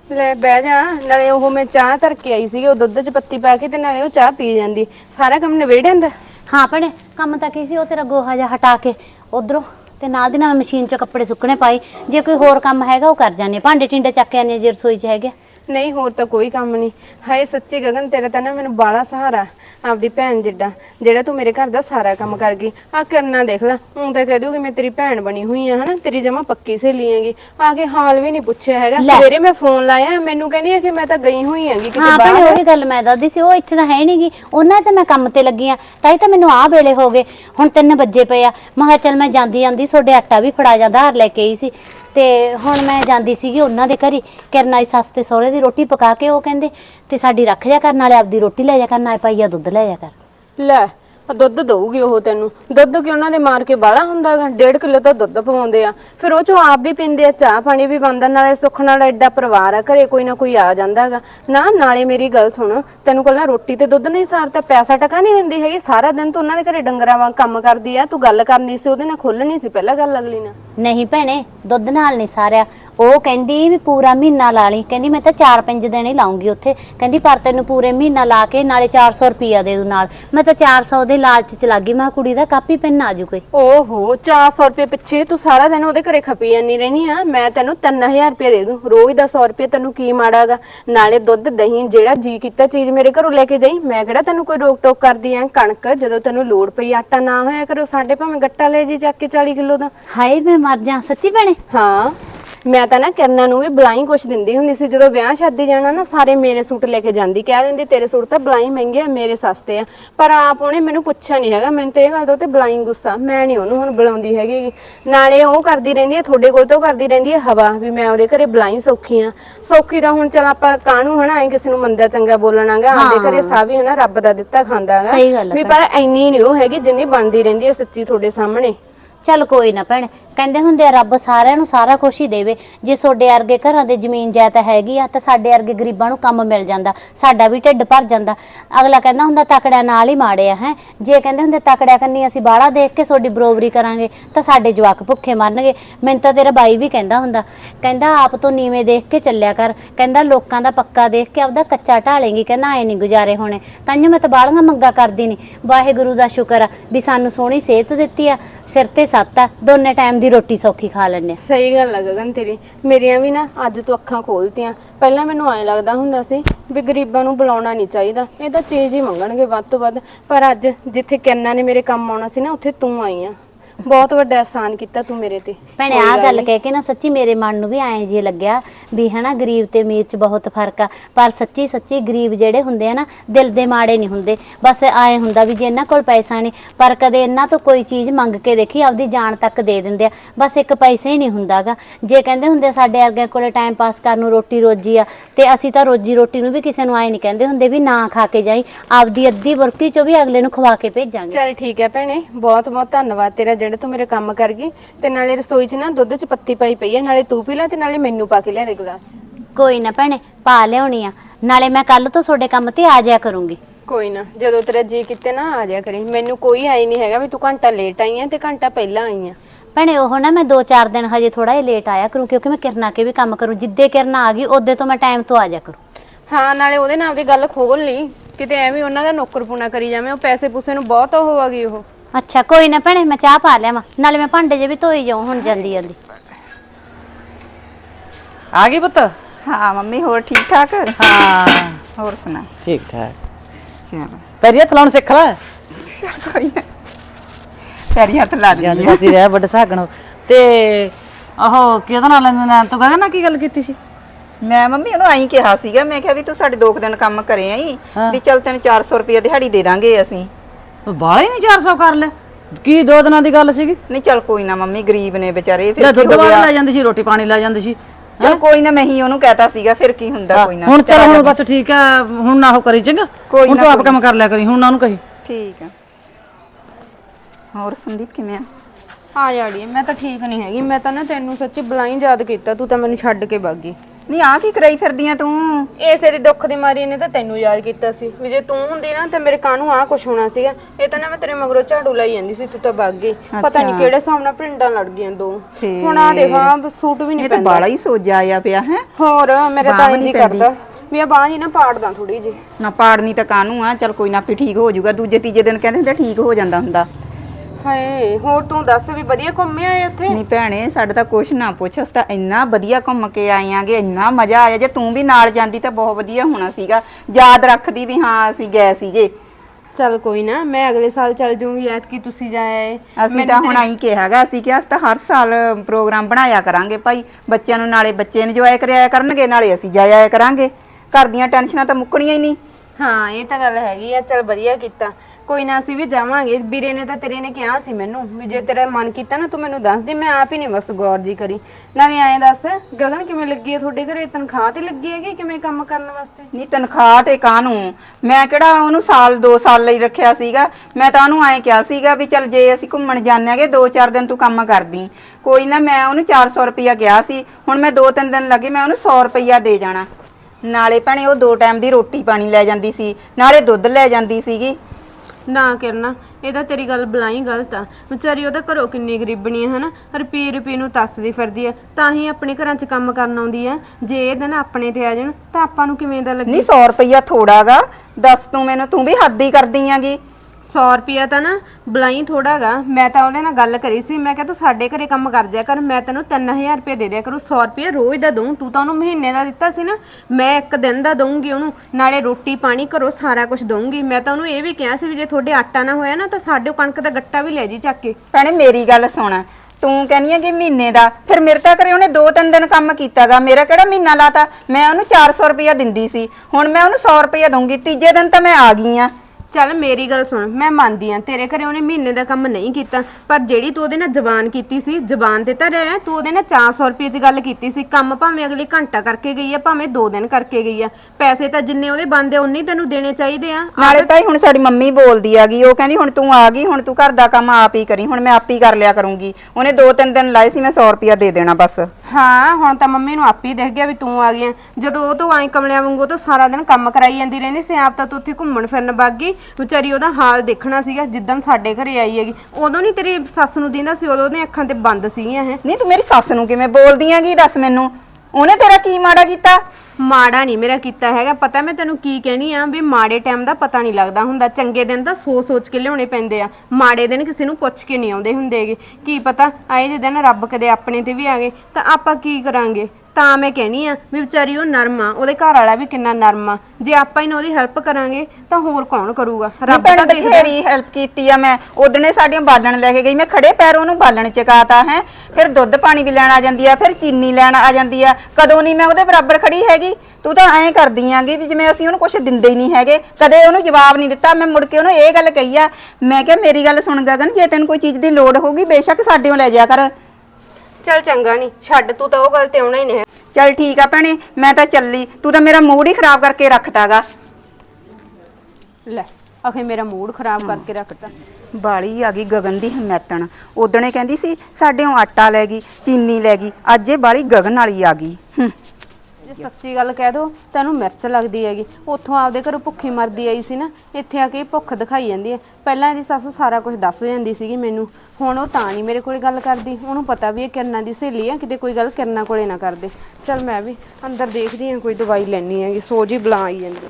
ਲੈ ਬਹਿ ਜਾ ਨਾਲੇ ਉਹ ਮੈਂ ਚਾਹ ਧਰ ਕੇ ਆਈ ਸੀਗੀ ਉਹ ਦੁੱਧ 'ਚ ਪੱਤੀ ਪਾ ਕੇ ਤੇ ਨਾਲੇ ਉਹ ਚਾਹ ਪੀ ਜਾਂਦੀ। ਸਾਰਾ ਕੰਮ ਨਿਬੇੜ ਜਾਂਦਾ। ਹਾਂ ਭੈਣੇ ਕੰਮ ਤਾਂ ਕੀ ਸੀ ਉਹ ਤੇਰਾ ਗੋਹਾ ਜਿਹਾ ਹਟਾ ਕੇ ਉਧਰੋਂ ਤੇ ਨਾਲ ਦੀ ਨਾਲ ਮਸ਼ੀਨ 'ਚ ਕੱਪੜੇ ਸੁੱਕਣੇ ਪਾਏ। ਜੇ ਕੋਈ ਹੋਰ ਕੰਮ ਹੈਗਾ ਉਹ ਕਰ ਜਾਂਦੇ ਭਾਂਡੇ ਟਿੰਡੇ ਚੱਕ ਕੇ ਆਨੇ ਜੇ ਰਸੋਈ 'ਚ ਹੈਗੇ। ਨਹੀਂ ਹੋਰ ਤਾਂ ਕੋਈ ਕੰਮ ਨਹੀਂ। ਹਾਏ ਸੱਚੀ ਗਗਨ ਤੇਰਾ ਤਾਂ ਨਾ ਮੈਨੂੰ ਬਾਲਾ ਸਹਾਰਾ। ਆਪਦੀ ਭੈਣ ਜਿੱਡਾ ਜਿਹੜਾ ਤੂੰ ਮੇਰੇ ਘਰ ਦਾ ਸਾਰਾ ਕੰਮ ਕਰ ਗਈ। ਆ ਕਰਨਾ ਦੇਖ ਲੈ ਹੁਣ ਤਾਂ ਕਹਿ ਦੂਗੀ ਮੈਂ ਤੇਰੀ ਭੈਣ ਬਣੀ ਹੋਈ ਆ ਹਨਾ? ਤੇਰੀ ਜਮਾ ਪੱਕੀ ਸਹੇਲੀ ਹੈਗੀ। ਆ ਕੇ ਹਾਲ ਵੀ ਨਹੀਂ ਪੁੱਛਿਆ ਹੈਗਾ। ਸਵੇਰੇ ਮੈਂ ਫੋਨ ਲਾਇਆ ਮੈਨੂੰ ਕਹਿੰਦੀ ਹੈ ਕਿ ਮੈਂ ਤਾਂ ਗਈ ਹੋਈ ਹੈਗੀ ਕਿਤੇ ਹਾਂ ਭੈਣੇ ਬਾਹਰ। ਉਹੀ ਗੱਲ ਮੈਂ ਦੱਸਦੀ ਸੀ ਉਹ ਇੱਥੇ ਤਾਂ ਹੈ ਨਹੀਂਗੀ ਉਹਨਾਂ ਤੇ ਮੈਂ ਕੰਮ ਤੇ ਲੱਗੀ ਆ ਤਾਂ ਹੀ ਤਾਂ ਮੈਨੂੰ ਆਹ ਵੇਲੇ ਹੋ ਗਏ। ਹੁਣ 3 ਵਜੇ ਪਏ ਆ। ਮੈਂ ਕਿਹਾ ਚੱਲ ਮੈਂ ਜਾਂਦੀ ਜਾਂਦੀ ਤੁਹਾਡੇ ਆਟਾ ਵੀ ਫੜਾ ਜਾਂਦਾ ਹਾਰ ਲੈ ਕੇ ਆਈ ਸੀ। ਤੇ ਹੁਣ ਮੈਂ ਜਾਂਦੀ ਸੀਗੀ ਉਹਨਾਂ ਦੇ ਘਰੀ, ਕਿਰਨਾ ਦੀ ਸੱਸ ਤੇ ਸਹੁਰੇ ਦੀ ਰੋਟੀ ਪਕਾ ਕੇ ਉਹ ਕਹਿੰਦੇ, ਤੇ ਸਾਡੀ ਰੱਖ ਜਾ ਕਰਨ ਵਾਲੇ ਆਪਦੀ ਰੋਟੀ ਲੈ ਜਾ ਕਰ ਨਾਲੇ ਪਾਈਆ ਦੁੱਧ ਲੈ ਜਾ ਕਰ। ਲੈ ਆ ਦੁੱਧ ਦਊਗੀ ਉਹ ਤੈਨੂੰ। ਦੁੱਧ ਕਿ ਉਹਨਾਂ ਦੇ ਮਾਰ ਕੇ ਬਾਲਾ ਹੁੰਦਾਗਾ? 1.5 ਕਿਲੋ ਤਾਂ ਦੁੱਧ ਪਵਾਉਂਦੇ ਆ। ਫਿਰ ਉਹ ਚੋਂ ਆਪ ਵੀ ਪੀਂਦੇ ਆ, ਚਾਹ ਪਾਣੀ ਵੀ ਬੰਦਾ ਨਾਲੇ ਸੁੱਖ ਨਾਲ ਐਡਾ ਪਰਿਵਾਰ ਆ, ਘਰੇ ਕੋਈ ਨਾ ਕੋਈ ਆ ਜਾਂਦਾਗਾ। ਨਾ, ਨਾਲੇ ਮੇਰੀ ਗੱਲ ਸੁਣ, ਤੈਨੂੰ ਕੱਲਾ ਰੋਟੀ ਤੇ ਦੁੱਧ ਨਹੀਂ ਸਾਰਤਾ, ਪੈਸਾ ਟਕਾ ਨਹੀਂ ਦਿੰਦੀ ਹੈਗੀ। ਸਾਰਾ ਦਿਨ ਤੂੰ ਉਹਨਾਂ ਦੇ ਘਰੇ ਡੰਗਰਾਂ ਵਾਂਗ ਕੰਮ ਕਰਦੀ ਆ, ਤੂੰ ਗੱਲ ਕਰਨੀ ਸੀ, ਉਹਦੇ ਨਾਲ ਖੋਲਣੀ ਸੀ ਪਹਿਲਾਂ ਗੱਲ ਅਗਲੀ ਨਾਲ। ਨਹੀਂ ਭੈਣੇ, ਦੁੱਧ ਨਾਲ ਨਹੀਂ ਸਾਰਿਆ। ਉਹ ਕਹਿੰਦੀ ਵੀ ਪੂਰਾ ਮਹੀਨਾ ਲਾ ਲਈ। ਕਹਿੰਦੀ ਮੈਂ ਤਾਂ 4-5 ਦਿਨ ਹੀ ਲਾਉਂਗੀ ਉੱਥੇ। ਕਹਿੰਦੀ ਪਰ ਤੈਨੂੰ ਪੂਰੇ ਮਹੀਨਾ ਲਾ ਕੇ ਨਾਲੇ 400 ਰੁਪਿਆ ਦੇ ਦੂ ਨਾਲ। ਮੈਂ ਤਾਂ 400 ਦੇ ਲਾਲਚ ਚ ਲੱਗੀ ਮੈਂ ਕਿਹਾ ਕੁੜੀ ਦਾ ਕਾਪੀ ਪੈਨ ਆ ਜੂ ਕੋਈ। ਓਹੋ 400 ਰੁਪਏ ਪਿੱਛੇ ਤੂੰ ਸਾਰਾ ਦਿਨ ਉਹਦੇ ਘਰੇ ਖਪੀ ਜਾਂਦੀ ਰਹਿਣੀ ਆ। ਮੈਂ ਤੈਨੂੰ 3000 ਰੁਪਏ ਦੇ ਦੂੰ। ਰੋਜ਼ ਦਾ 100 ਰੁਪਏ ਤੈਨੂੰ ਕੀ ਮਾੜਾਗਾ ਨਾਲੇ ਦੁੱਧ ਦਹੀਂ ਜਿਹੜਾ ਜੀ ਕੀਤਾ ਚੀਜ਼ ਮੇਰੇ ਘਰੋਂ ਲੈ ਕੇ ਜਾਈ। ਮੈਂ ਕਿਹੜਾ ਤੈਨੂੰ ਕੋਈ ਰੋਕ ਟੋਕ ਕਰਦੀ ਆ? ਕਣਕ ਜਦੋਂ ਤੈਨੂੰ ਲੋੜ ਪਈ ਆਟਾ ਨਾ ਹੋਇਆ ਕਰੋ ਸਾਡੇ ਭਾਵੇਂ ਗੱਟਾ ਲੈ ਜੀ ਚੱਕ ਕੇ 40 ਕਿਲੋ ਦਾ। ਹਾਏ ਮੈਂ ਮਰ ਜਾ। ਸੱਚੀ ਭੈਣੇ? ਹਾਂ। ਮੈਂ ਤਾਂ ਨਾ ਕਰਨਾ ਨੂੰ ਵੀ ਬਲਾਈ ਕੁਛ ਦਿੰਦੀ ਹੁੰਦੀ ਸੀ। ਜਦੋਂ ਵਿਆਹ ਸ਼ਾਦੀ ਜਾਣਾ ਨਾ ਸਾਰੇ ਮੇਰੇ ਸੂਟ ਲੈ ਕੇ ਜਾਂਦੀ। ਕਹਿ ਦਿੰਦੀ ਤੇਰੇ ਸੂਟ ਤਾਂ ਬਲਾਈ ਮਹਿੰਗੇ ਆ ਮੇਰੇ ਸਸਤੇ ਆ। ਪਰ ਆਪ ਉਹਨੇ ਮੈਨੂੰ ਪੁੱਛਿਆ ਨਹੀਂ ਹੈਗਾ। ਮੈਨੂੰ ਤੇ ਇਹ ਗੱਲ ਤੋਂ ਤੇ ਬਲਾਈ ਗੁੱਸਾ। ਮੈਂ ਨਹੀਂ ਉਹਨੂੰ ਹੁਣ ਬੁਲਾਉਂਦੀ ਹੈਗੀ। ਨਾਲੇ ਉਹ ਕਰਦੀ ਰਹਿੰਦੀ ਹੈ ਤੁਹਾਡੇ ਕੋਲ ਤੋਂ ਕਰਦੀ ਰਹਿੰਦੀ ਹੈ ਹਵਾ ਵੀ ਮੈਂ ਉਹਦੇ ਘਰੇ ਬਲਾਈ ਸੌਖੀ ਆ। ਸੌਖੀ ਦਾ ਹੁਣ ਚਲ ਆਪਾਂ ਕਾਹਨੂੰ ਹਨਾ ਐ ਕਿਸੇ ਨੂੰ ਮੰਦਾ ਚੰਗਾ ਬੋਲਣਾਗਾ। ਆਪਦੇ ਘਰੇ ਸਭ ਹੀ ਹਨਾ ਰੱਬ ਦਾ ਦਿੱਤਾ ਖਾਂਦਾ ਹੈਗਾ। ਆ ਵੀ ਪਰ ਇੰਨੀ ਨਹੀਂ ਉਹ ਹੈਗੀ ਜਿੰਨੀ ਬਣਦੀ ਰਹਿੰਦੀ ਹੈ ਸੱਚੀ ਤੁਹਾਡੇ ਸਾਹਮਣੇ। ਚੱਲ ਕੋਈ ਨਾ ਭੈਣੇ ਕਹਿੰਦੇ ਹੁੰਦੇ ਆ, ਰੱਬ ਸਾਰਿਆਂ ਨੂੰ ਸਾਰਾ ਕੁਝ ਹੀ ਦੇਵੇ। ਜੇ ਤੁਹਾਡੇ ਵਰਗੇ ਘਰਾਂ ਦੇ ਜ਼ਮੀਨ ਜਾਇਦਾਦ ਹੈਗੀ ਆ, ਤਾਂ ਸਾਡੇ ਵਰਗੇ ਗਰੀਬਾਂ ਨੂੰ ਕੰਮ ਮਿਲ ਜਾਂਦਾ, ਸਾਡਾ ਵੀ ਢਿੱਡ ਭਰ ਜਾਂਦਾ। ਅਗਲਾ ਕਹਿੰਦਾ ਹੁੰਦਾ, ਤਕੜਿਆਂ ਨਾਲ ਹੀ ਮਾੜੇ ਆ, ਹੈ। ਜੇ ਕਹਿੰਦੇ ਹੁੰਦੇ, ਤਕੜਿਆਂ ਕੰਨੀ ਅਸੀਂ ਬਾਹਲਾ ਦੇਖ ਕੇ ਤੁਹਾਡੀ ਬਰੋਬਰੀ ਕਰਾਂਗੇ, ਤਾਂ ਸਾਡੇ ਜਵਾਕ ਭੁੱਖੇ ਮਰਨਗੇ। ਮੈਨੂੰ ਤਾਂ ਤੇਰਾ ਬਾਈ ਵੀ ਕਹਿੰਦਾ ਹੁੰਦਾ, ਕਹਿੰਦਾ, ਆਪ ਤੋਂ ਨੀਵੇਂ ਦੇਖ ਕੇ ਚੱਲਿਆ ਕਰ। ਕਹਿੰਦਾ, ਲੋਕਾਂ ਦਾ ਪੱਕਾ ਦੇਖ ਕੇ ਆਪਦਾ ਕੱਚਾ ਢਾਲੇਂਗੀ। ਕਹਿੰਦਾ ਐ ਨਹੀਂ ਗੁਜ਼ਾਰੇ ਹੋਣੇ। ਤਾਂ ਮੈਂ ਤਾਂ ਬਾਲੀਆਂ ਮੰਗਾ ਕਰਦੀ ਨਹੀਂ ਵਾਹਿਗੁਰੂ ਦਾ ਸ਼ੁਕਰ ਆ ਵੀ ਸਾਨੂੰ ਸੋਹਣੀ ਸਿਹਤ ਦਿੱਤੀ ਆ। ਸਿਰ ਤੇ ਸੱਤ ਆ। ਦੋਨੇ ਟਾਈਮ ਦੀ ਰੋਟੀ ਸੌਖੀ ਖਾ ਲੈਣੇ ਸਹੀ ਗੱਲ ਆ ਗਗਨ ਤੇਰੀ। ਮੇਰੀਆਂ ਵੀ ਨਾ ਅੱਜ ਤੋਂ ਅੱਖਾਂ ਖੋਲਤੀਆਂ। ਪਹਿਲਾਂ ਮੈਨੂੰ ਐਂ ਲੱਗਦਾ ਹੁੰਦਾ ਸੀ ਵੀ ਗਰੀਬਾਂ ਨੂੰ ਬੁਲਾਉਣਾ ਨਹੀਂ ਚਾਹੀਦਾ। ਇਹ ਤਾਂ ਚੀਜ਼ ਹੀ ਮੰਗਣਗੇ ਵੱਧ ਤੋਂ ਵੱਧ। ਪਰ ਅੱਜ ਜਿੱਥੇ ਕਿਰਨਾਂ ਨੇ ਮੇਰੇ ਕੰਮ ਆਉਣਾ ਸੀ ਨਾ, ਉੱਥੇ ਤੂੰ ਆਈ ਆ। ਬਹੁਤ ਵੱਡਾ ਅਹਿਸਾਨ ਕੀਤਾ ਤੂੰ ਮੇਰੇ ਤੇ। ਭੈਣੇ ਆ ਗੱਲ ਕਹਿ ਕੇ ਨਾ ਸੱਚੀ ਮੇਰੇ ਮਨ ਨੂੰ ਵੀ ਐਂ ਜੀ ਲੱਗਿਆ ਵੀ ਹਨਾ ਗਰੀਬ ਤੇ ਅਮੀਰ 'ਚ ਬਹੁਤ ਫ਼ਰਕ ਆ। ਪਰ ਸੱਚੀ ਸੱਚੀ ਗਰੀਬ ਜਿਹੜੇ ਹੁੰਦੇ ਆ ਨਾ ਦਿਲ ਦੇ ਮਾੜੇ ਨਹੀਂ ਹੁੰਦੇ। ਬਸ ਐਂ ਹੁੰਦਾ ਵੀ ਜੇ ਇਹਨਾਂ ਕੋਲ ਪੈਸਾ ਨਹੀਂ ਪਰ ਕਦੇ ਇਹਨਾਂ ਤੋਂ ਕੋਈ ਚੀਜ਼ ਮੰਗ ਕੇ ਦੇਖੀ ਆਪਦੀ ਜਾਨ ਤੱਕ ਦੇ ਦਿੰਦੇ ਆ। ਬਸ ਇੱਕ ਪੈਸੇ ਹੀ ਨਹੀਂ ਹੁੰਦਾਗਾ। ਜੇ ਕਹਿੰਦੇ ਹੁੰਦੇ ਆ ਸਾਡੇ ਵਰਗਿਆਂ ਕੋਲੇ ਟਾਈਮ ਪਾਸ ਕਰਨ ਨੂੰ ਰੋਟੀ ਰੋਜੀ ਆ ਤੇ ਅਸੀਂ ਤਾਂ ਰੋਜੀ ਰੋਟੀ ਨੂੰ ਵੀ ਕਿਸੇ ਨੂੰ ਐਂ ਨਹੀਂ ਕਹਿੰਦੇ ਹੁੰਦੇ ਵੀ ਨਾ ਖਾ ਕੇ ਜਾਈ। ਆਪਦੀ ਅੱਧੀ ਬੁਰਕੀ ਚੋਂ ਵੀ ਅਗਲੇ ਨੂੰ ਖਵਾ ਕੇ ਭੇਜਾਂਗੇ। ਚਲ ਠੀਕ ਹੈ ਭੈਣੇ ਬਹੁਤ ਬਹੁਤ ਧੰਨਵਾਦ ਤੇਰਾ ਜਿਹੜੇ ਤੂੰ ਮੇਰੇ ਕੰਮ ਕਰ ਗਈ ਤੇ ਨਾਲੇ ਰਸੋਈ 'ਚ ਨਾ ਦੁੱਧ 'ਚ ਪੱਤੀ ਪਾਈ ਪਈ ਹੈ ਨਾਲੇ ਤੂੰ ਪੀ ਲੈ ਤੇ ਨਾਲੇ ਮੈਨੂੰ ਪਾ ਕੇ ਲਿਆ ਦੇ ਗਲਾਸ 'ਚ। ਕੋਈ ਨਾ ਭੈਣੇ ਪਾ ਲਿਆਉਣੀ ਆ। ਨਾਲੇ ਮੈਂ ਕੱਲ ਤੋਂ ਤੁਹਾਡੇ ਕੰਮ ਤੇ ਆ ਜਾਇਆ ਕਰੂੰਗੀ। ਕੋਈ ਨਾ ਜਦੋਂ ਤੇਰਾ ਜੀ ਕਿਤੇ ਨਾ ਆ ਜਾ ਕਰੀ। ਮੈਨੂੰ ਕੋਈ ਆਈ ਨਹੀਂ ਹੈਗਾ ਵੀ ਤੂੰ ਘੰਟਾ ਲੇਟ ਆਈ ਆ ਤੇ ਘੰਟਾ ਪਹਿਲਾਂ ਆਈ ਆ। ਭੈਣੇ ਉਹ ਨਾ ਮੈਂ 2-4 ਦਿਨ ਹਜੇ ਥੋੜਾ ਜਿਹਾ ਲੇਟ ਆਇਆ ਕਰੂੰ ਕਿਉਂਕਿ ਮੈਂ ਕਿਰਨਾ ਕੇ ਵੀ ਕੰਮ ਕਰੂੰ। ਜਿੱਦੇ ਕਿਰਨਾ ਆ ਗਈ ਉਹਦੇ ਤੋਂ ਮੈਂ ਟਾਈਮ ਤੋਂ ਆ ਜਾ ਕਰੂੰ। ਹਾਂ ਨਾਲੇ ਉਹਦੇ ਨਾਲ ਦੀ ਗੱਲ ਖੋਲ ਲਈ। ਕਿਤੇ ਐਵੇਂ ਉਹਨਾਂ ਦਾ ਨੌਕਰ ਪੂਣਾ ਕਰੀ ਜਾਵੇਂ ਉਹ ਪੈਸੇ ਪੂਸੇ ਨੂੰ ਬਹੁਤ ਉਹ ਆ ਗਈ ਉਹ। ਅੱਛਾ ਕੋਈ ਨਾ ਭੈਣੇ ਮੈਂ ਚਾਹ ਪਾ ਲਿਆਵਾਂ। ਨਾਲੇ ਮੈਂ ਭਾਂਡੇ ਜੇ ਵੀ ਧੋਈ ਜਾਉਂ ਹੁਣ ਜਲਦੀ ਜਲਦੀ ਆ ਗਈ ਪੁੱਤ? ਹਾਂ ਮੰਮੀ ਹੋਰ ਠੀਕ ਠਾਕ? ਹਾਂ। ਹੋਰ ਸੁਣਾ? ਠੀਕ ਠਾਕ। ਚਲੋ। ਪੈਰੀਆ ਤਲਾਉਣ ਸਿੱਖ ਲੈ। ਕੋਈ ਨਾ। ਪੈਰੀ ਹੱਥ ਲਾ ਜਾਂਦੀ ਜਾਂਦੀ ਰਹਿ ਵੱਡ ਸਾਗਣ ਤੇ ਆਹੋ ਕਿਹਦਾ ਨਾਲ ਲੈਂਦੇ ਨਾ? ਤੂੰ ਕਹਿੰਦਾ ਨਾ ਕੀ ਗੱਲ ਕੀਤੀ ਸੀ? ਮੈਂ ਮੰਮੀ ਉਹਨੂੰ ਆਈ ਕਿਹਾ ਸੀਗਾ। ਮੈਂ ਕਿਹਾ ਵੀ ਤੂੰ ਸਾਡੇ ਦੋ ਕੁ ਦਿਨ ਕੰਮ ਕਰੇ ਆਈ ਹਾਂ। ਵੀ ਚੱਲ ਤੈਨੂੰ 400 ਰੁਪਏ ਦਿਹਾੜੀ ਦੇ ਦਾਂਗੇ ਅਸੀਂ। ਬਾਹਲੀ ਨਹੀਂ 400 ਕਰ ਲੈ ਕੀ ਦੋ ਦਿਨਾਂ ਦੀ ਗੱਲ ਸੀਗੀ? ਨਹੀਂ ਚੱਲ ਕੋਈ ਨਾ ਮੰਮੀ ਗਰੀਬ ਨੇ ਵਿਚਾਰੇ ਫਿਰ ਕੀ ਦੁੱਧ ਹੋ ਵਾਲਾ ਗਿਆ? ਲੈ ਜਾਂਦੀ ਸੀ ਰੋਟੀ ਪਾਣੀ ਲੈ ਜਾਂਦੀ ਸੀ ਚਲ ਕੋਈ ਨਾ ਮੈਂ ਹੀ ਉਹਨੂੰ ਕਹਿਤਾ ਸੀਗਾ ਫਿਰ ਕੀ ਹੁੰਦਾ ਕੋਈ ਨਾ। ਹੁਣ ਚਲ ਹੁਣ ਬਸ ਠੀਕ ਆ ਹੁਣ ਨਾ ਉਹ ਕਰੀ ਚੰਗਾ। ਕੋਈ ਹੁਣ ਨਾ, ਤੂੰ ਆਪ ਕੋਈ ਕੰਮ ਕਰ ਲਿਆ ਕਰੀ ਹੁਣ ਨਾ ਉਹਨੂੰ ਕਹੀ। ਠੀਕ ਆ। ਹੋਰ ਸੰਦੀਪ ਕਿਵੇਂ ਆ? ਆ ਜਾੜੀ ਮੈਂ ਤਾਂ ਠੀਕ ਨਹੀਂ ਹੈਗੀ ਮੈਂ ਤਾਂ ਨਾ ਤੈਨੂੰ ਸੱਚੀ ਬਲਾਈ ਯਾਦ ਕੀਤਾ ਤੂੰ ਤਾਂ ਮੈਨੂੰ ਛੱਡ ਕੇ ਭੱਗ ਗਈ। ਨਹੀਂ ਆ ਕੀ ਕਰਾਈ ਫਿਰਦੀਆਂ ਤੂੰ? ਇਸੇ ਦੀ ਦੁੱਖ ਦੀ ਮਾਰੀ ਨੇ ਤਾਂ ਤੈਨੂੰ ਯਾਦ ਕੀਤਾ ਸੀ ਵੀ ਜੇ ਤੂੰ ਹੁੰਦੀ ਨਾ ਤੇ ਮੇਰੇ ਕਾਨੂੰ ਆ ਕੁਛ ਹੋਣਾ ਸੀਗਾ। ਇਹ ਤਾਂ ਨਾ ਮੈਂ ਤੇਰੇ ਮਗਰੋਂ ਝਾੜੂ ਲਾਈ ਜਾਂਦੀ ਸੀ ਤੂੰ ਤਾਂ ਭੱਗ ਗਈ। ਪਤਾ ਨਹੀਂ ਕਿਹੜੇ ਹਿਸਾਬ ਨਾਲ ਪ੍ਰਿੰਡਾਂ ਲੜ ਗਈਆਂ ਦੋ। ਫੇਰ। ਹੁਣ ਆ ਦੇਖ ਸੂਟ ਵੀ ਨਹੀਂ ਇਹ ਤਾਂ ਪੈਂਦਾ। ਬਾਲਾ ਹੀ ਸੋਜਾ ਆਇਆ ਪਿਆ ਹੈ। ਹੋਰ ਮੇਰੇ ਬਾਂਹ ਤਾਂ ਵੀ ਇੰਜ ਹੀ ਨਹੀਂ ਪੈਂਦੀ। ਕਰਦਾ। ਵੀ ਆ ਬਾਂਹ ਜੀ ਨਾ ਪਾੜਦਾ ਥੋੜੀ ਜੀ ਨਾ ਪਾੜਨੀ ਤਾਂ ਕਾਨੂੰ ਆ ਚਲ ਕੋਈ ਨਾ ਆਪੇ ਠੀਕ ਹੋ ਜਾਊਗਾ। ਦੂਜੇ ਤੀਜੇ ਦਿਨ ਕਹਿੰਦੇ ਹੁੰਦੇ ਠੀਕ ਹੋ ਜਾਂਦਾ ਹੁੰਦਾ। ਹਾਏ ਹੋਰ ਤੂੰ ਦੱਸ ਵੀ ਵਧੀਆ ਘੁੰਮੇ ਆਏ ਉੱਥੇ ਨਹੀਂ ਭੈਣੇ ਸਾਡੇ ਤਾਂ ਕੁਛ ਨਾ ਪੁੱਛ ਅਸੀਂ ਤਾਂ ਇੰਨਾ ਵਧੀਆ ਘੁੰਮ ਕੇ ਆਏ ਆਂਗੇ ਇੰਨਾ ਮਜ਼ਾ ਆਇਆ। ਜੇ ਤੂੰ ਵੀ ਨਾਲ ਜਾਂਦੀ ਤਾਂ ਬਹੁਤ ਵਧੀਆ ਹੋਣਾ ਸੀਗਾ। ਯਾਦ ਰੱਖਦੀ ਵੀ ਹਾਂ ਅਸੀਂ ਗਏ ਸੀਗੇ। ਚੱਲ ਕੋਈ ਨਾ ਮੈਂ ਅਗਲੇ ਸਾਲ ਚੱਲ ਜਾਊਂਗੀ ਐਤਕੀ ਤੁਸੀਂ ਜਾਏ। ਅਸੀਂ ਤਾਂ ਹੁਣ ਆਈ ਕਿਹਾਗਾ ਅਸੀਂ ਕਿ ਅਸੀਂ ਤਾਂ ਹਰ ਸਾਲ ਪ੍ਰੋਗਰਾਮ ਬਣਾਇਆ ਕਰਾਂਗੇ ਭਾਈ। ਬੱਚਿਆਂ ਨੂੰ ਨਾਲੇ ਬੱਚੇ ਇੰਜੋਏ ਕਰਿਆ ਕਰਨਗੇ ਨਾਲੇ ਅਸੀਂ ਜਾਇਆ ਕਰਾਂਗੇ। ਘਰ ਦੀਆਂ ਟੈਨਸ਼ਨਾਂ ਤਾਂ ਮੁੱਕਣੀਆਂ ਹੀ ਨਹੀਂ। ਹਾਂ ਇਹ ਤਾਂ ਗੱਲ ਹੈਗੀ ਆ ਚੱਲ ਵਧੀਆ ਕੀਤਾ। ਕੋਈ ਨਾ ਅਸੀਂ ਵੀ ਜਾਵਾਂਗੇ। ਵੀਰੇ ਨੇ ਤਾਂ ਤੇਰੇ ਨੇ ਕਿਹਾ ਸੀ ਮੈਨੂੰ ਵੀ ਜੇ ਤੇਰਾ ਮਨ ਕੀਤਾ ਨਾ ਤੂੰ ਮੈਨੂੰ ਦੱਸ ਦੇ, ਮੈਂ ਆਪ ਹੀ ਨਹੀਂ ਬਸ ਗੌਰ ਜੀ ਕਰੀ। ਨਾਲੇ ਐਂ ਦੱਸ, ਗਗਨ ਕਿਵੇਂ ਲੱਗੀ ਹੈ ਤੁਹਾਡੇ ਘਰੇ? ਤਨਖਾਹ ਤੇ ਲੱਗੀ ਹੈਗੀ ਕਿਵੇਂ ਕੰਮ ਕਰਨ ਵਾਸਤੇ? ਨਹੀਂ, ਤਨਖਾਹ ਤੇ ਕਾਹਨੂੰ? ਮੈਂ ਕਿਹੜਾ ਉਹਨੂੰ ਸਾਲ 2 ਸਾਲ ਲਈ ਰੱਖਿਆ ਸੀਗਾ। ਮੈਂ ਤਾਂ ਉਹਨੂੰ ਐਂ ਕਿਹਾ ਸੀਗਾ ਵੀ ਚੱਲ ਜੇ ਅਸੀਂ ਘੁੰਮਣ ਜਾਂਦੇ ਆਂਗੇ 2-4 ਦਿਨ ਤੂੰ ਕੰਮ ਕਰਦੀ। ਕੋਈ ਨਾ ਮੈਂ ਉਹਨੂੰ 400 ਰੁਪਇਆ ਗਿਆ ਸੀ। ਹੁਣ ਮੈਂ 2-3 ਦਿਨ ਲੱਗੇ ਮੈਂ ਉਹਨੂੰ 100 ਰੁਪਇਆ ਦੇ ਜਾਣਾ। ਨਾਲੇ ਭੈਣੇ ਉਹ ਦੋ ਟਾਈਮ ਦੀ ਰੋਟੀ ਪਾਣੀ ਲੈ ਜਾਂਦੀ ਸੀ, ਨਾਲੇ ਦੁੱਧ ਲੈ ਜਾਂਦੀ ਸੀਗੀ। ਨਾ ਕਰਨਾ ਇਹਦਾ ਤੇਰੀ ਗੱਲ ਬਲਾਈ ਗਲਤ ਆ। ਵਿਚਾਰੀ ਉਹਦਾ ਘਰੋਂ ਕਿੰਨੀ ਗਰੀਬਣੀ ਹੈ ਹਨਾ? ਰੁਪਏ ਰੁਪਏ ਨੂੰ ਤੱਸਦੀ ਫਿਰਦੀ ਆ, ਤਾਂ ਹੀ ਆਪਣੇ ਘਰਾਂ 'ਚ ਕੰਮ ਕਰਨ ਆਉਂਦੀ ਆ। ਜੇ ਇਹ ਦਿਨ ਆਪਣੇ ਤੇ ਆ ਜਾਣ, ਤਾਂ ਆਪਾਂ ਨੂੰ ਕਿਵੇਂ ਦਾ ਲੱਗੇ? ਨਹੀਂ 100 ਰੁਪਇਆ ਥੋੜਾਗਾ ਦੱਸ ਤੂੰ ਮੈਨੂੰ, ਤੂੰ ਵੀ ਹੱਦ ਹੀ ਕਰਦੀ ਆਂਗੀ। 100 ਰੁਪਿਆ ਤਾਂ ਨਾ ਬਲਾਈ ਥੋੜਾਗਾ ਮੈਂ ਤਾਂ ਉਹਦੇ ਨਾਲ ਗੱਲ ਕਰੀ ਸੀ। ਮੈਂ ਕਿਹਾ, ਤੂੰ ਸਾਡੇ ਘਰੇ ਕੰਮ ਕਰ ਜਾ ਕਰ। ਮੈਂ ਤੈਨੂੰ 3000 ਰੁਪਏ ਦੇ ਦਿਆ ਕਰੂ। 100 ਰੁਪਏ ਰੋਜ਼ ਦਾ ਦਊਂ। ਤੂੰ ਤਾਂ ਉਹਨੂੰ ਮਹੀਨੇ ਦਾ ਦਿੱਤਾ ਸੀ ਨਾ। ਮੈਂ ਇੱਕ ਦਿਨ ਦਾ ਦਊਂਗੀ ਉਹਨੂੰ। ਨਾਲੇ ਰੋਟੀ ਪਾਣੀ ਘਰੋਂ ਸਾਰਾ ਕੁਝ ਦਊਂਗੀ। ਮੈਂ ਤਾਂ ਉਹਨੂੰ ਇਹ ਵੀ ਕਿਹਾ ਸੀ ਵੀ ਜੇ ਤੁਹਾਡੇ ਆਟਾ ਨਾ ਹੋਇਆ ਨਾ, ਤਾਂ ਸਾਡੇ ਕਣਕ ਦਾ ਗੱਟਾ ਵੀ ਲੈ ਜੀ ਚੱਕ ਕੇ। ਭੈਣੇ, ਮੇਰੀ ਗੱਲ ਸੁਣ। ਤੂੰ ਕਹਿੰਦੀ ਆ ਕਿ ਮਹੀਨੇ ਦਾ। ਫਿਰ ਮੇਰੇ ਤਾਂ ਘਰੇ ਉਹਨੇ 2-3 ਦਿਨ ਕੰਮ ਕੀਤਾਗਾ। ਮੇਰਾ ਕਿਹੜਾ ਮਹੀਨਾ ਲਾਤਾ? ਮੈਂ ਉਹਨੂੰ 400 ਰੁਪਇਆ ਦਿੰਦੀ ਸੀ। ਹੁਣ ਮੈਂ ਉਹਨੂੰ 100 ਰੁਪਇਆ ਦਊਂਗੀ। ਤੀਜੇ ਦਿਨ ਤਾਂ ਮੈਂ ਆ ਗਈ ਆ। ਚੱਲ ਮੇਰੀ ਗੱਲ ਸੁਣ ਮੈਂ ਮੰਨਦੀ ਆ ਤੇਰੇ ਘਰੇ ਉਹਨੇ ਮਹੀਨੇ ਦਾ ਕੰਮ ਨਹੀਂ ਕੀਤਾ ਪਰ ਜਿਹੜੀ ਤੂੰ ਉਹਦੇ ਨਾਲ ਜ਼ਬਾਨ ਕੀਤੀ ਸੀ ਜ਼ਬਾਨ ਤੇ ਤਾਂ ਰਿਹਾ ਤੂੰ ਉਹਦੇ ਨਾਲ 400 ਰੁਪਏ 'ਚ ਗੱਲ ਕੀਤੀ ਸੀ ਕੰਮ ਭਾਵੇਂ ਅਗਲੀ ਘੰਟਾ ਕਰਕੇ ਗਈ ਆ ਭਾਵੇਂ 2 ਦਿਨ ਕਰਕੇ ਗਈ ਆ ਪੈਸੇ ਤਾਂ ਜਿੰਨੇ ਉਹਦੇ ਬੰਦੇ ਉਨੇ ਹੀ ਤੈਨੂੰ ਦੇਣੇ ਚਾਹੀਦੇ ਆ। ਨਾਲੇ ਭਾਈ ਹੁਣ ਸਾਡੀ ਮੰਮੀ ਬੋਲਦੀ ਆਗੀ ਉਹ ਕਹਿੰਦੀ ਹੁਣ ਤੂੰ ਆ ਗਈ ਹੁਣ ਤੂੰ ਘਰ ਦਾ ਕੰਮ ਆਪ ਹੀ ਕਰੀ ਹੁਣ ਮੈਂ ਆਪ ਹੀ ਕਰ ਲਿਆ ਕਰੂੰਗੀ। ਉਹਨੇ 2-3 ਦਿਨ ਲਾਏ ਸੀ ਮੈਂ 100 ਰੁਪਇਆ ਦੇ ਦੇਣਾ ਬਸ। ਹਾਂ ਹੁਣ ਤਾਂ ਮੰਮੀ ਨੂੰ ਆਪੇ ਹੀ ਦਿਖ ਗਿਆ ਵੀ ਤੂੰ ਆ ਗਿਆ ਜਦੋਂ ਉਹ ਤੋਂ ਆਈ ਕਮਲਿਆਂ ਵਾਂਗੂ ਤੋਂ ਸਾਰਾ ਦਿਨ ਕੰਮ ਕਰਾਈ ਜਾਂਦੀ ਰਹਿੰਦੀ ਸੀ ਆਪ ਤਾਂ ਤੂੰ ਉੱਥੇ ਘੁੰਮਣ ਫਿਰਨ ਵਗ ਗਈ ਵਿਚਾਰੀ ਉਹਦਾ ਹਾਲ ਦੇਖਣਾ ਸੀਗਾ ਜਿੱਦਣ ਸਾਡੇ ਘਰੇ ਆਈ ਹੈਗੀ। ਉਦੋਂ ਨਹੀਂ ਤੇਰੀ ਸੱਸ ਨੂੰ ਦਿੰਦਾ ਸੀ ਉਦੋਂ ਉਹਦੀਆਂ ਅੱਖਾਂ ਤੇ ਬੰਦ ਸੀਗੀਆਂ ਇਹ। ਨਹੀਂ ਤੂੰ ਮੇਰੀ ਸੱਸ ਨੂੰ ਕਿਵੇਂ ਬੋਲਦੀ ਆਗੀ ਦੱਸ ਮੈਨੂੰ? ਉਹਨੇ ਤੇਰਾ ਕੀ ਮਾੜਾ ਕੀਤਾ? ਮਾੜਾ ਨਹੀਂ ਮੇਰਾ ਕੀਤਾ ਹੈਗਾ। ਪਤਾ ਮੈਂ ਤੈਨੂੰ ਕੀ ਕਹਿਣੀ ਆ ਵੀ ਮਾੜੇ ਟਾਈਮ ਦਾ ਪਤਾ ਨਹੀਂ ਲੱਗਦਾ ਹੁੰਦਾ। ਚੰਗੇ ਦਿਨ ਤਾਂ ਸੋਚ ਸੋਚ ਕੇ ਲਿਆਉਣੇ ਪੈਂਦੇ ਆ। ਮਾੜੇ ਦਿਨ ਕਿਸੇ ਨੂੰ ਪੁੱਛ ਕੇ ਨਹੀਂ ਆਉਂਦੇ ਹੁੰਦੇਗੇ ਕੀ ਪਤਾ ਆਏ ਜੇ ਦਿਨ ਰੱਬ ਕਦੇ ਆਪਣੇ ਤੇ ਵੀ ਆ ਗਏ। ਤਾਂ ਆਪਾਂ ਕੀ ਕਰਾਂਗੇ? ਤਾਂ ਮੈਂ ਕਹਿਣੀ ਆ ਵੀ ਵਿਚਾਰੀ ਉਹ ਨਰਮ ਆ ਉਹਦੇ ਘਰ ਵਾਲਾ ਵੀ ਕਿੰਨਾ ਨਰਮ ਆ। ਜੇ ਆਪਾਂ ਹੀ ਨਾ ਉਹਦੀ ਹੈਲਪ ਕਰਾਂਗੇ ਤਾਂ ਹੋਰ ਕੌਣ ਕਰੂਗਾ? ਰੱਬ ਤਾਂ ਦੇਖਦਾ। ਬਥੇਰੀ ਹੈਲਪ ਕੀਤੀ ਆ ਮੈਂ। ਉਹਦਨੇ ਸਾਡੀਆਂ ਬਾਲਣ ਲੈ ਕੇ ਗਈ। ਮੈਂ ਖੜੇ ਪੈਰ ਉਹਨੂੰ ਬਾਲਣ ਚਕਾਤਾ ਹੈ। ਫਿਰ ਦੁੱਧ ਪਾਣੀ ਵੀ ਲੈਣ ਆ ਜਾਂਦੀ ਆ ਫਿਰ ਚੀਨੀ ਲੈਣ ਆ ਜਾਂਦੀ ਆ। ਕਦੋਂ ਨਹੀਂ ਮੈਂ ਉਹਦੇ ਬਰਾਬਰ ਖੜੀ ਹੈਗੀ? ਤੂੰ ਤਾਂ ਐਂ ਕਰਦੀ ਆਂਗੀ ਵੀ ਜਿਵੇਂ ਅਸੀਂ ਉਹਨੂੰ ਕੁਝ ਦਿੰਦੇ ਹੀ ਨਹੀਂ ਹੈਗੇ। ਕਦੇ ਉਹਨੂੰ ਜਵਾਬ ਨਹੀਂ ਦਿੱਤਾ। ਮੈਂ ਮੁੜ ਕੇ ਉਹਨੂੰ ਇਹ ਗੱਲ ਕਹੀ ਆ ਮੈਂ ਕਿਹਾ ਮੇਰੀ ਗੱਲ ਸੁਣ ਗਗਨ ਜੇ ਤੈਨੂੰ ਕੋਈ ਚੀਜ਼ ਦੀ ਲੋੜ ਹੋਊਗੀ ਬੇਸ਼ੱਕ ਸਾਡੇੋਂ ਲੈ ਜਾ ਕਰ। ਚੱਲ ਚੰਗਾ ਨਹੀਂ ਛੱਡ ਤੂੰ ਤਾਂ ਉਹ ਗੱਲ ਤੇ ਆਉਣਾ ਹੀ ਨਹੀਂ ਹੈ ਚੱਲ ਠੀਕ ਆ ਭੈਣੇ ਮੈਂ ਤਾਂ ਚੱਲੀ। ਤੂੰ ਤਾਂ ਮੇਰਾ ਮੂਡ ਹੀ ਖਰਾਬ ਕਰਕੇ ਰੱਖਤਾਗਾ। ਲੈ ਆਖੇ ਮੇਰਾ ਮੂਡ ਖਰਾਬ ਕਰਕੇ ਰੱਖਤਾ। ਬਾਲੀ ਆ ਗਈ ਗਗਨ ਦੀ ਹਮੈਤਣ। ਉਦਣੇ ਕਹਿੰਦੀ ਸੀ ਸਾਡੇੋਂ ਆਟਾ ਲੈ ਗਈ ਚੀਨੀ ਲੈ ਗਈ ਅੱਜ ਇਹ ਬਾਲੀ ਗਗਨ ਵਾਲੀ ਆ ਗਈ। ਹੂੰ। ਜੇ ਸੱਚੀ ਗੱਲ ਕਹਿ ਦੋ, ਤੈਨੂੰ ਮਿਰਚ ਲੱਗਦੀ ਹੈਗੀ। ਉੱਥੋਂ ਆਪਦੇ ਘਰੋਂ ਭੁੱਖੀ ਮਰਦੀ ਆਈ ਸੀ ਨਾ, ਇੱਥੇ ਆ ਕੇ ਭੁੱਖ ਦਿਖਾਈ ਜਾਂਦੀ ਹੈ। ਪਹਿਲਾਂ ਇਹਦੀ ਸੱਸ ਸਾਰਾ ਕੁਝ ਦੱਸ ਜਾਂਦੀ ਸੀਗੀ ਮੈਨੂੰ। ਹੁਣ ਉਹ ਤਾਂ ਨਹੀਂ ਮੇਰੇ ਕੋਲੇ ਗੱਲ ਕਰਦੀ। ਉਹਨੂੰ ਪਤਾ ਵੀ ਇਹ ਕਿਰਨਾਂ ਦੀ ਸਹੇਲੀ ਆ, ਕਿਤੇ ਕੋਈ ਗੱਲ ਕਿਰਨਾਂ ਕੋਲੇ ਨਾ ਕਰਦੇ ਚਲ ਮੈਂ ਵੀ ਅੰਦਰ ਦੇਖਦੀ ਹਾਂ, ਕੋਈ ਦਵਾਈ ਲੈਣੀ ਹੈਗੀ। ਸੋਜ ਹੀ ਬੁਲਾ ਆਈ ਜਾਂਦੀ।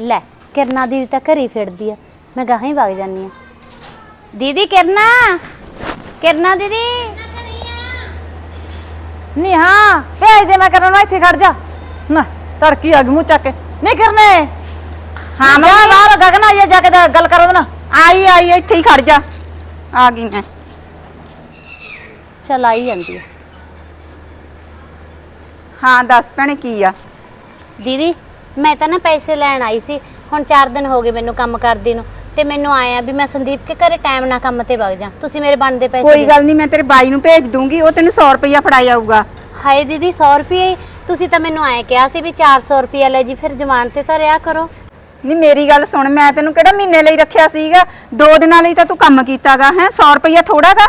ਲੈ, ਕਿਰਨਾ ਦੀਦੀ ਤਾਂ ਘਰੀ ਫਿਰਦੀ ਆ। ਮੈਂ ਗਾਹਾਂ ਹੀ ਵਗ ਜਾਨੀ ਆ ਦੀਦੀ, ਕਿਰਨਾ! ਕਿਰਨਾ ਦੀਦੀ! ਨਹੀਂ ਹਾਂ ਭੇਜ ਦੇ ਮੈਂ ਕਰਨ ਨੂੰ ਇੱਥੇ ਖੜ ਜਾ। ਨਾ ਤੜਕੀ ਗਈ ਮੂੰਹ ਚੱਕ ਕੇ। ਨਹੀਂ ਕਰਨੇ। ਹਾਂ ਜਾ ਬਾਹਰ ਗਗਨ ਆਈਏ ਜਾ ਕੇ ਤਾਂ ਗੱਲ ਕਰੋ ਨਾਲ। ਆਈ ਆਈ ਇੱਥੇ ਹੀ ਖੜ ਜਾ। ਆ ਗਈ ਮੈਂ। ਚਲ ਆਈ ਜਾਂਦੀ ਆ। ਹਾਂ ਦੱਸ ਭੈਣੇ ਕੀ ਆ? ਦੀਦੀ ਮੈਂ ਤਾਂ ਨਾ ਪੈਸੇ ਲੈਣ ਆਈ ਸੀ। ਹੁਣ 4 ਦਿਨ ਹੋ ਗਏ ਮੈਨੂੰ ਕੰਮ ਕਰਦੀ ਨੂੰ। ਤੇ ਮੈਨੂੰ ਆਇਆ ਵੀ ਮੈਂ ਸੰਦੀਪ ਕੇ ਘਰੇ ਟਾਈਮ ਨਾਲ ਕੰਮ ਤੇ ਵਗ ਜਾ। ਤੁਸੀਂ ਮੇਰੇ ਬਣਦੇ ਪੈਸੇ ਕੋਈ ਦੇ- ਗੱਲ ਨਹੀਂ ਮੈਂ ਤੇਰੇ ਬਾਈ ਨੂੰ ਭੇਜ ਦੂੰਗੀ ਉਹ ਤੈਨੂੰ 100 ਰੁਪਇਆ ਫੜਾ ਜਾਊਗਾ ਹਾਏ ਦੀਦੀ 100 ਰੁਪਏ ਤੁਸੀਂ ਤਾਂ ਮੈਨੂੰ ਆਏ ਕਿਹਾ ਸੀ ਵੀ 400 ਰੁਪਏ ਲੈ ਜੀ ਫਿਰ ਜ਼ਮਾਨ ਤੇ ਤਾਂ ਰਿਆ ਕਰੋ। ਨਹੀਂ ਮੇਰੀ ਗੱਲ ਸੁਣ ਮੈਂ ਤੈਨੂੰ ਕਿਹੜਾ ਮਹੀਨੇ ਲਈ ਰੱਖਿਆ ਸੀਗਾ? ਦੋ ਦਿਨਾਂ ਲਈ ਤਾਂ ਤੂੰ ਕੰਮ ਕੀਤਾਗਾ ਹੈ? 100 ਰੁਪਇਆ ਥੋੜਾਗਾ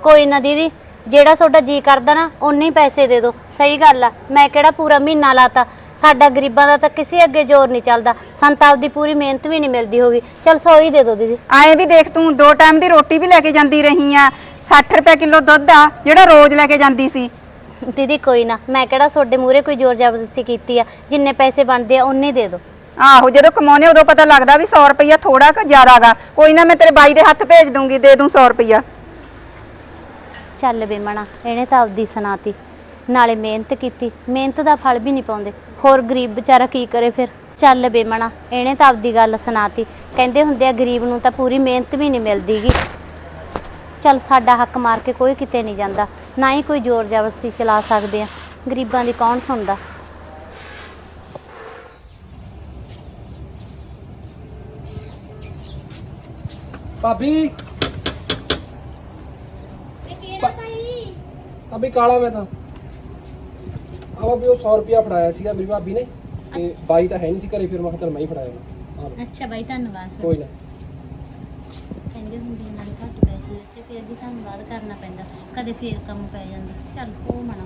ਕੋਈ ਨਾ ਦੀਦੀ ਜਿਹੜਾ ਤੁਹਾਡਾ ਜੀ ਕਰਦਾ ਨਾ ਉਨੇ ਹੀ ਪੈਸੇ ਦੇ ਦਿਓ। ਸਹੀ ਗੱਲ ਆ ਮੈਂ ਕਿਹੜਾ ਪੂਰਾ ਮਹੀਨਾ ਲਾਤਾ? ਸਾਡਾ ਗਰੀਬਾਂ ਦਾ ਤਾਂ ਕਿਸੇ ਅੱਗੇ ਜ਼ੋਰ ਨਹੀਂ ਚੱਲਦਾ। ਸੰਤ ਆਪਦੀ ਪੂਰੀ ਮਿਹਨਤ ਵੀ ਨਹੀਂ ਮਿਲਦੀ ਹੋਗੀ। ਚਲ 100 ਹੀ ਦੇ ਦਿਓ ਦੀਦੀ। ਐਂ ਵੀ ਦੇਖ ਤੂੰ ਦੋ ਟਾਈਮ ਦੀ ਰੋਟੀ ਵੀ ਲੈ ਕੇ ਜਾਂਦੀ ਰਹੀ ਆ। 60 ਰੁਪਏ ਕਿਲੋ ਦੁੱਧ ਆ ਜਿਹੜਾ ਰੋਜ਼ ਲੈ ਕੇ ਜਾਂਦੀ ਸੀ। ਦੀਦੀ ਕੋਈ ਨਾ ਮੈਂ ਕਿਹੜਾ ਤੁਹਾਡੇ ਮੂਹਰੇ ਕੋਈ ਜ਼ੋਰ ਜ਼ਬਰਦਸਤੀ ਕੀਤੀ ਆ। ਜਿੰਨੇ ਪੈਸੇ ਬਣਦੇ ਆ ਉਨੇ ਦੇ ਦਿਓ ਆਹੋ ਜਦੋਂ ਕਮਾਉਨੇ ਉਦੋਂ ਪਤਾ ਲੱਗਦਾ ਵੀ 100 ਰੁਪਇਆ ਥੋੜਾ ਕਿ ਜ਼ਿਆਦਾਗਾ ਕੋਈ ਨਾ ਮੈਂ ਤੇਰੇ ਬਾਈ ਦੇ ਹੱਥ ਭੇਜ ਦੂੰਗੀ ਦੇ ਦੂੰ 100 ਰੁਪਇਆ ਚੱਲ ਬੇਮਣਾ ਇਹਨੇ ਤਾਂ ਆਪਦੀ ਸੁਣਾਤੀ। ਨਾਲੇ ਮਿਹਨਤ ਕੀਤੀ ਮਿਹਨਤ ਦਾ ਫਲ ਵੀ ਨਹੀਂ ਪਾਉਂਦੇ। ਹੋਰ ਗਰੀਬ ਵਿਚਾਰਾ ਕੀ ਕਰੇ ਫਿਰ? ਚੱਲ ਬੇਮਣਾ ਇਹਨੇ ਤਾਂ ਆਪਦੀ ਗੱਲ ਸੁਣਾਤੀ। ਕਹਿੰਦੇ ਹੁੰਦੇ ਆ ਗਰੀਬ ਨੂੰ ਤਾਂ ਪੂਰੀ ਮਿਹਨਤ ਵੀ ਨਹੀਂ ਮਿਲਦੀਗੀ। ਚੱਲ ਸਾਡਾ ਹੱਕ ਮਾਰ ਕੇ ਕੋਈ ਕਿਤੇ ਨਹੀਂ ਜਾਂਦਾ। ਨਾ ਹੀ ਕੋਈ ਜ਼ੋਰ ਜ਼ਬਰਦਸਤੀ ਚਲਾ ਸਕਦੇ ਆ। ਗਰੀਬਾਂ ਦੀ ਕੌਣ ਸੁਣਦਾ? ਭਾਬੀ। ਭਾਬੀ ਕਾਲਾ ਮੈਂ ਤਾਂ। ਆ ਭਾਬੀ ਉਹ 100 ਰੁਪਿਆ ਫੜਾਇਆ ਸੀਗਾ ਮੇਰੀ ਭਾਬੀ ਨੇ ਤੇ ਬਾਈ ਤਾਂ ਹੈ ਨਹੀਂ ਸੀ ਘਰੇ ਫਿਰ ਮੈਂ ਕਿਹਾ ਚੱਲ ਮੈਂ ਹੀ ਫੜਾਇਆ ਲਓ, ਅੱਛਾ ਬਾਈ ਧੰਨਵਾਦ ਕੋਈ ਨਾ। ਕਹਿੰਦੇ ਹੁੰਦੇ ਨਾਲੇ ਘੱਟ ਪੈਸੇ ਤੇ ਫਿਰ ਵੀ ਧੰਨਵਾਦ ਕਰਨਾ ਪੈਂਦਾ। ਕਦੇ ਫੇਰ ਕੰਮ ਪੈ ਜਾਂਦਾ। ਚੱਲ ਉਹ ਮਣਾ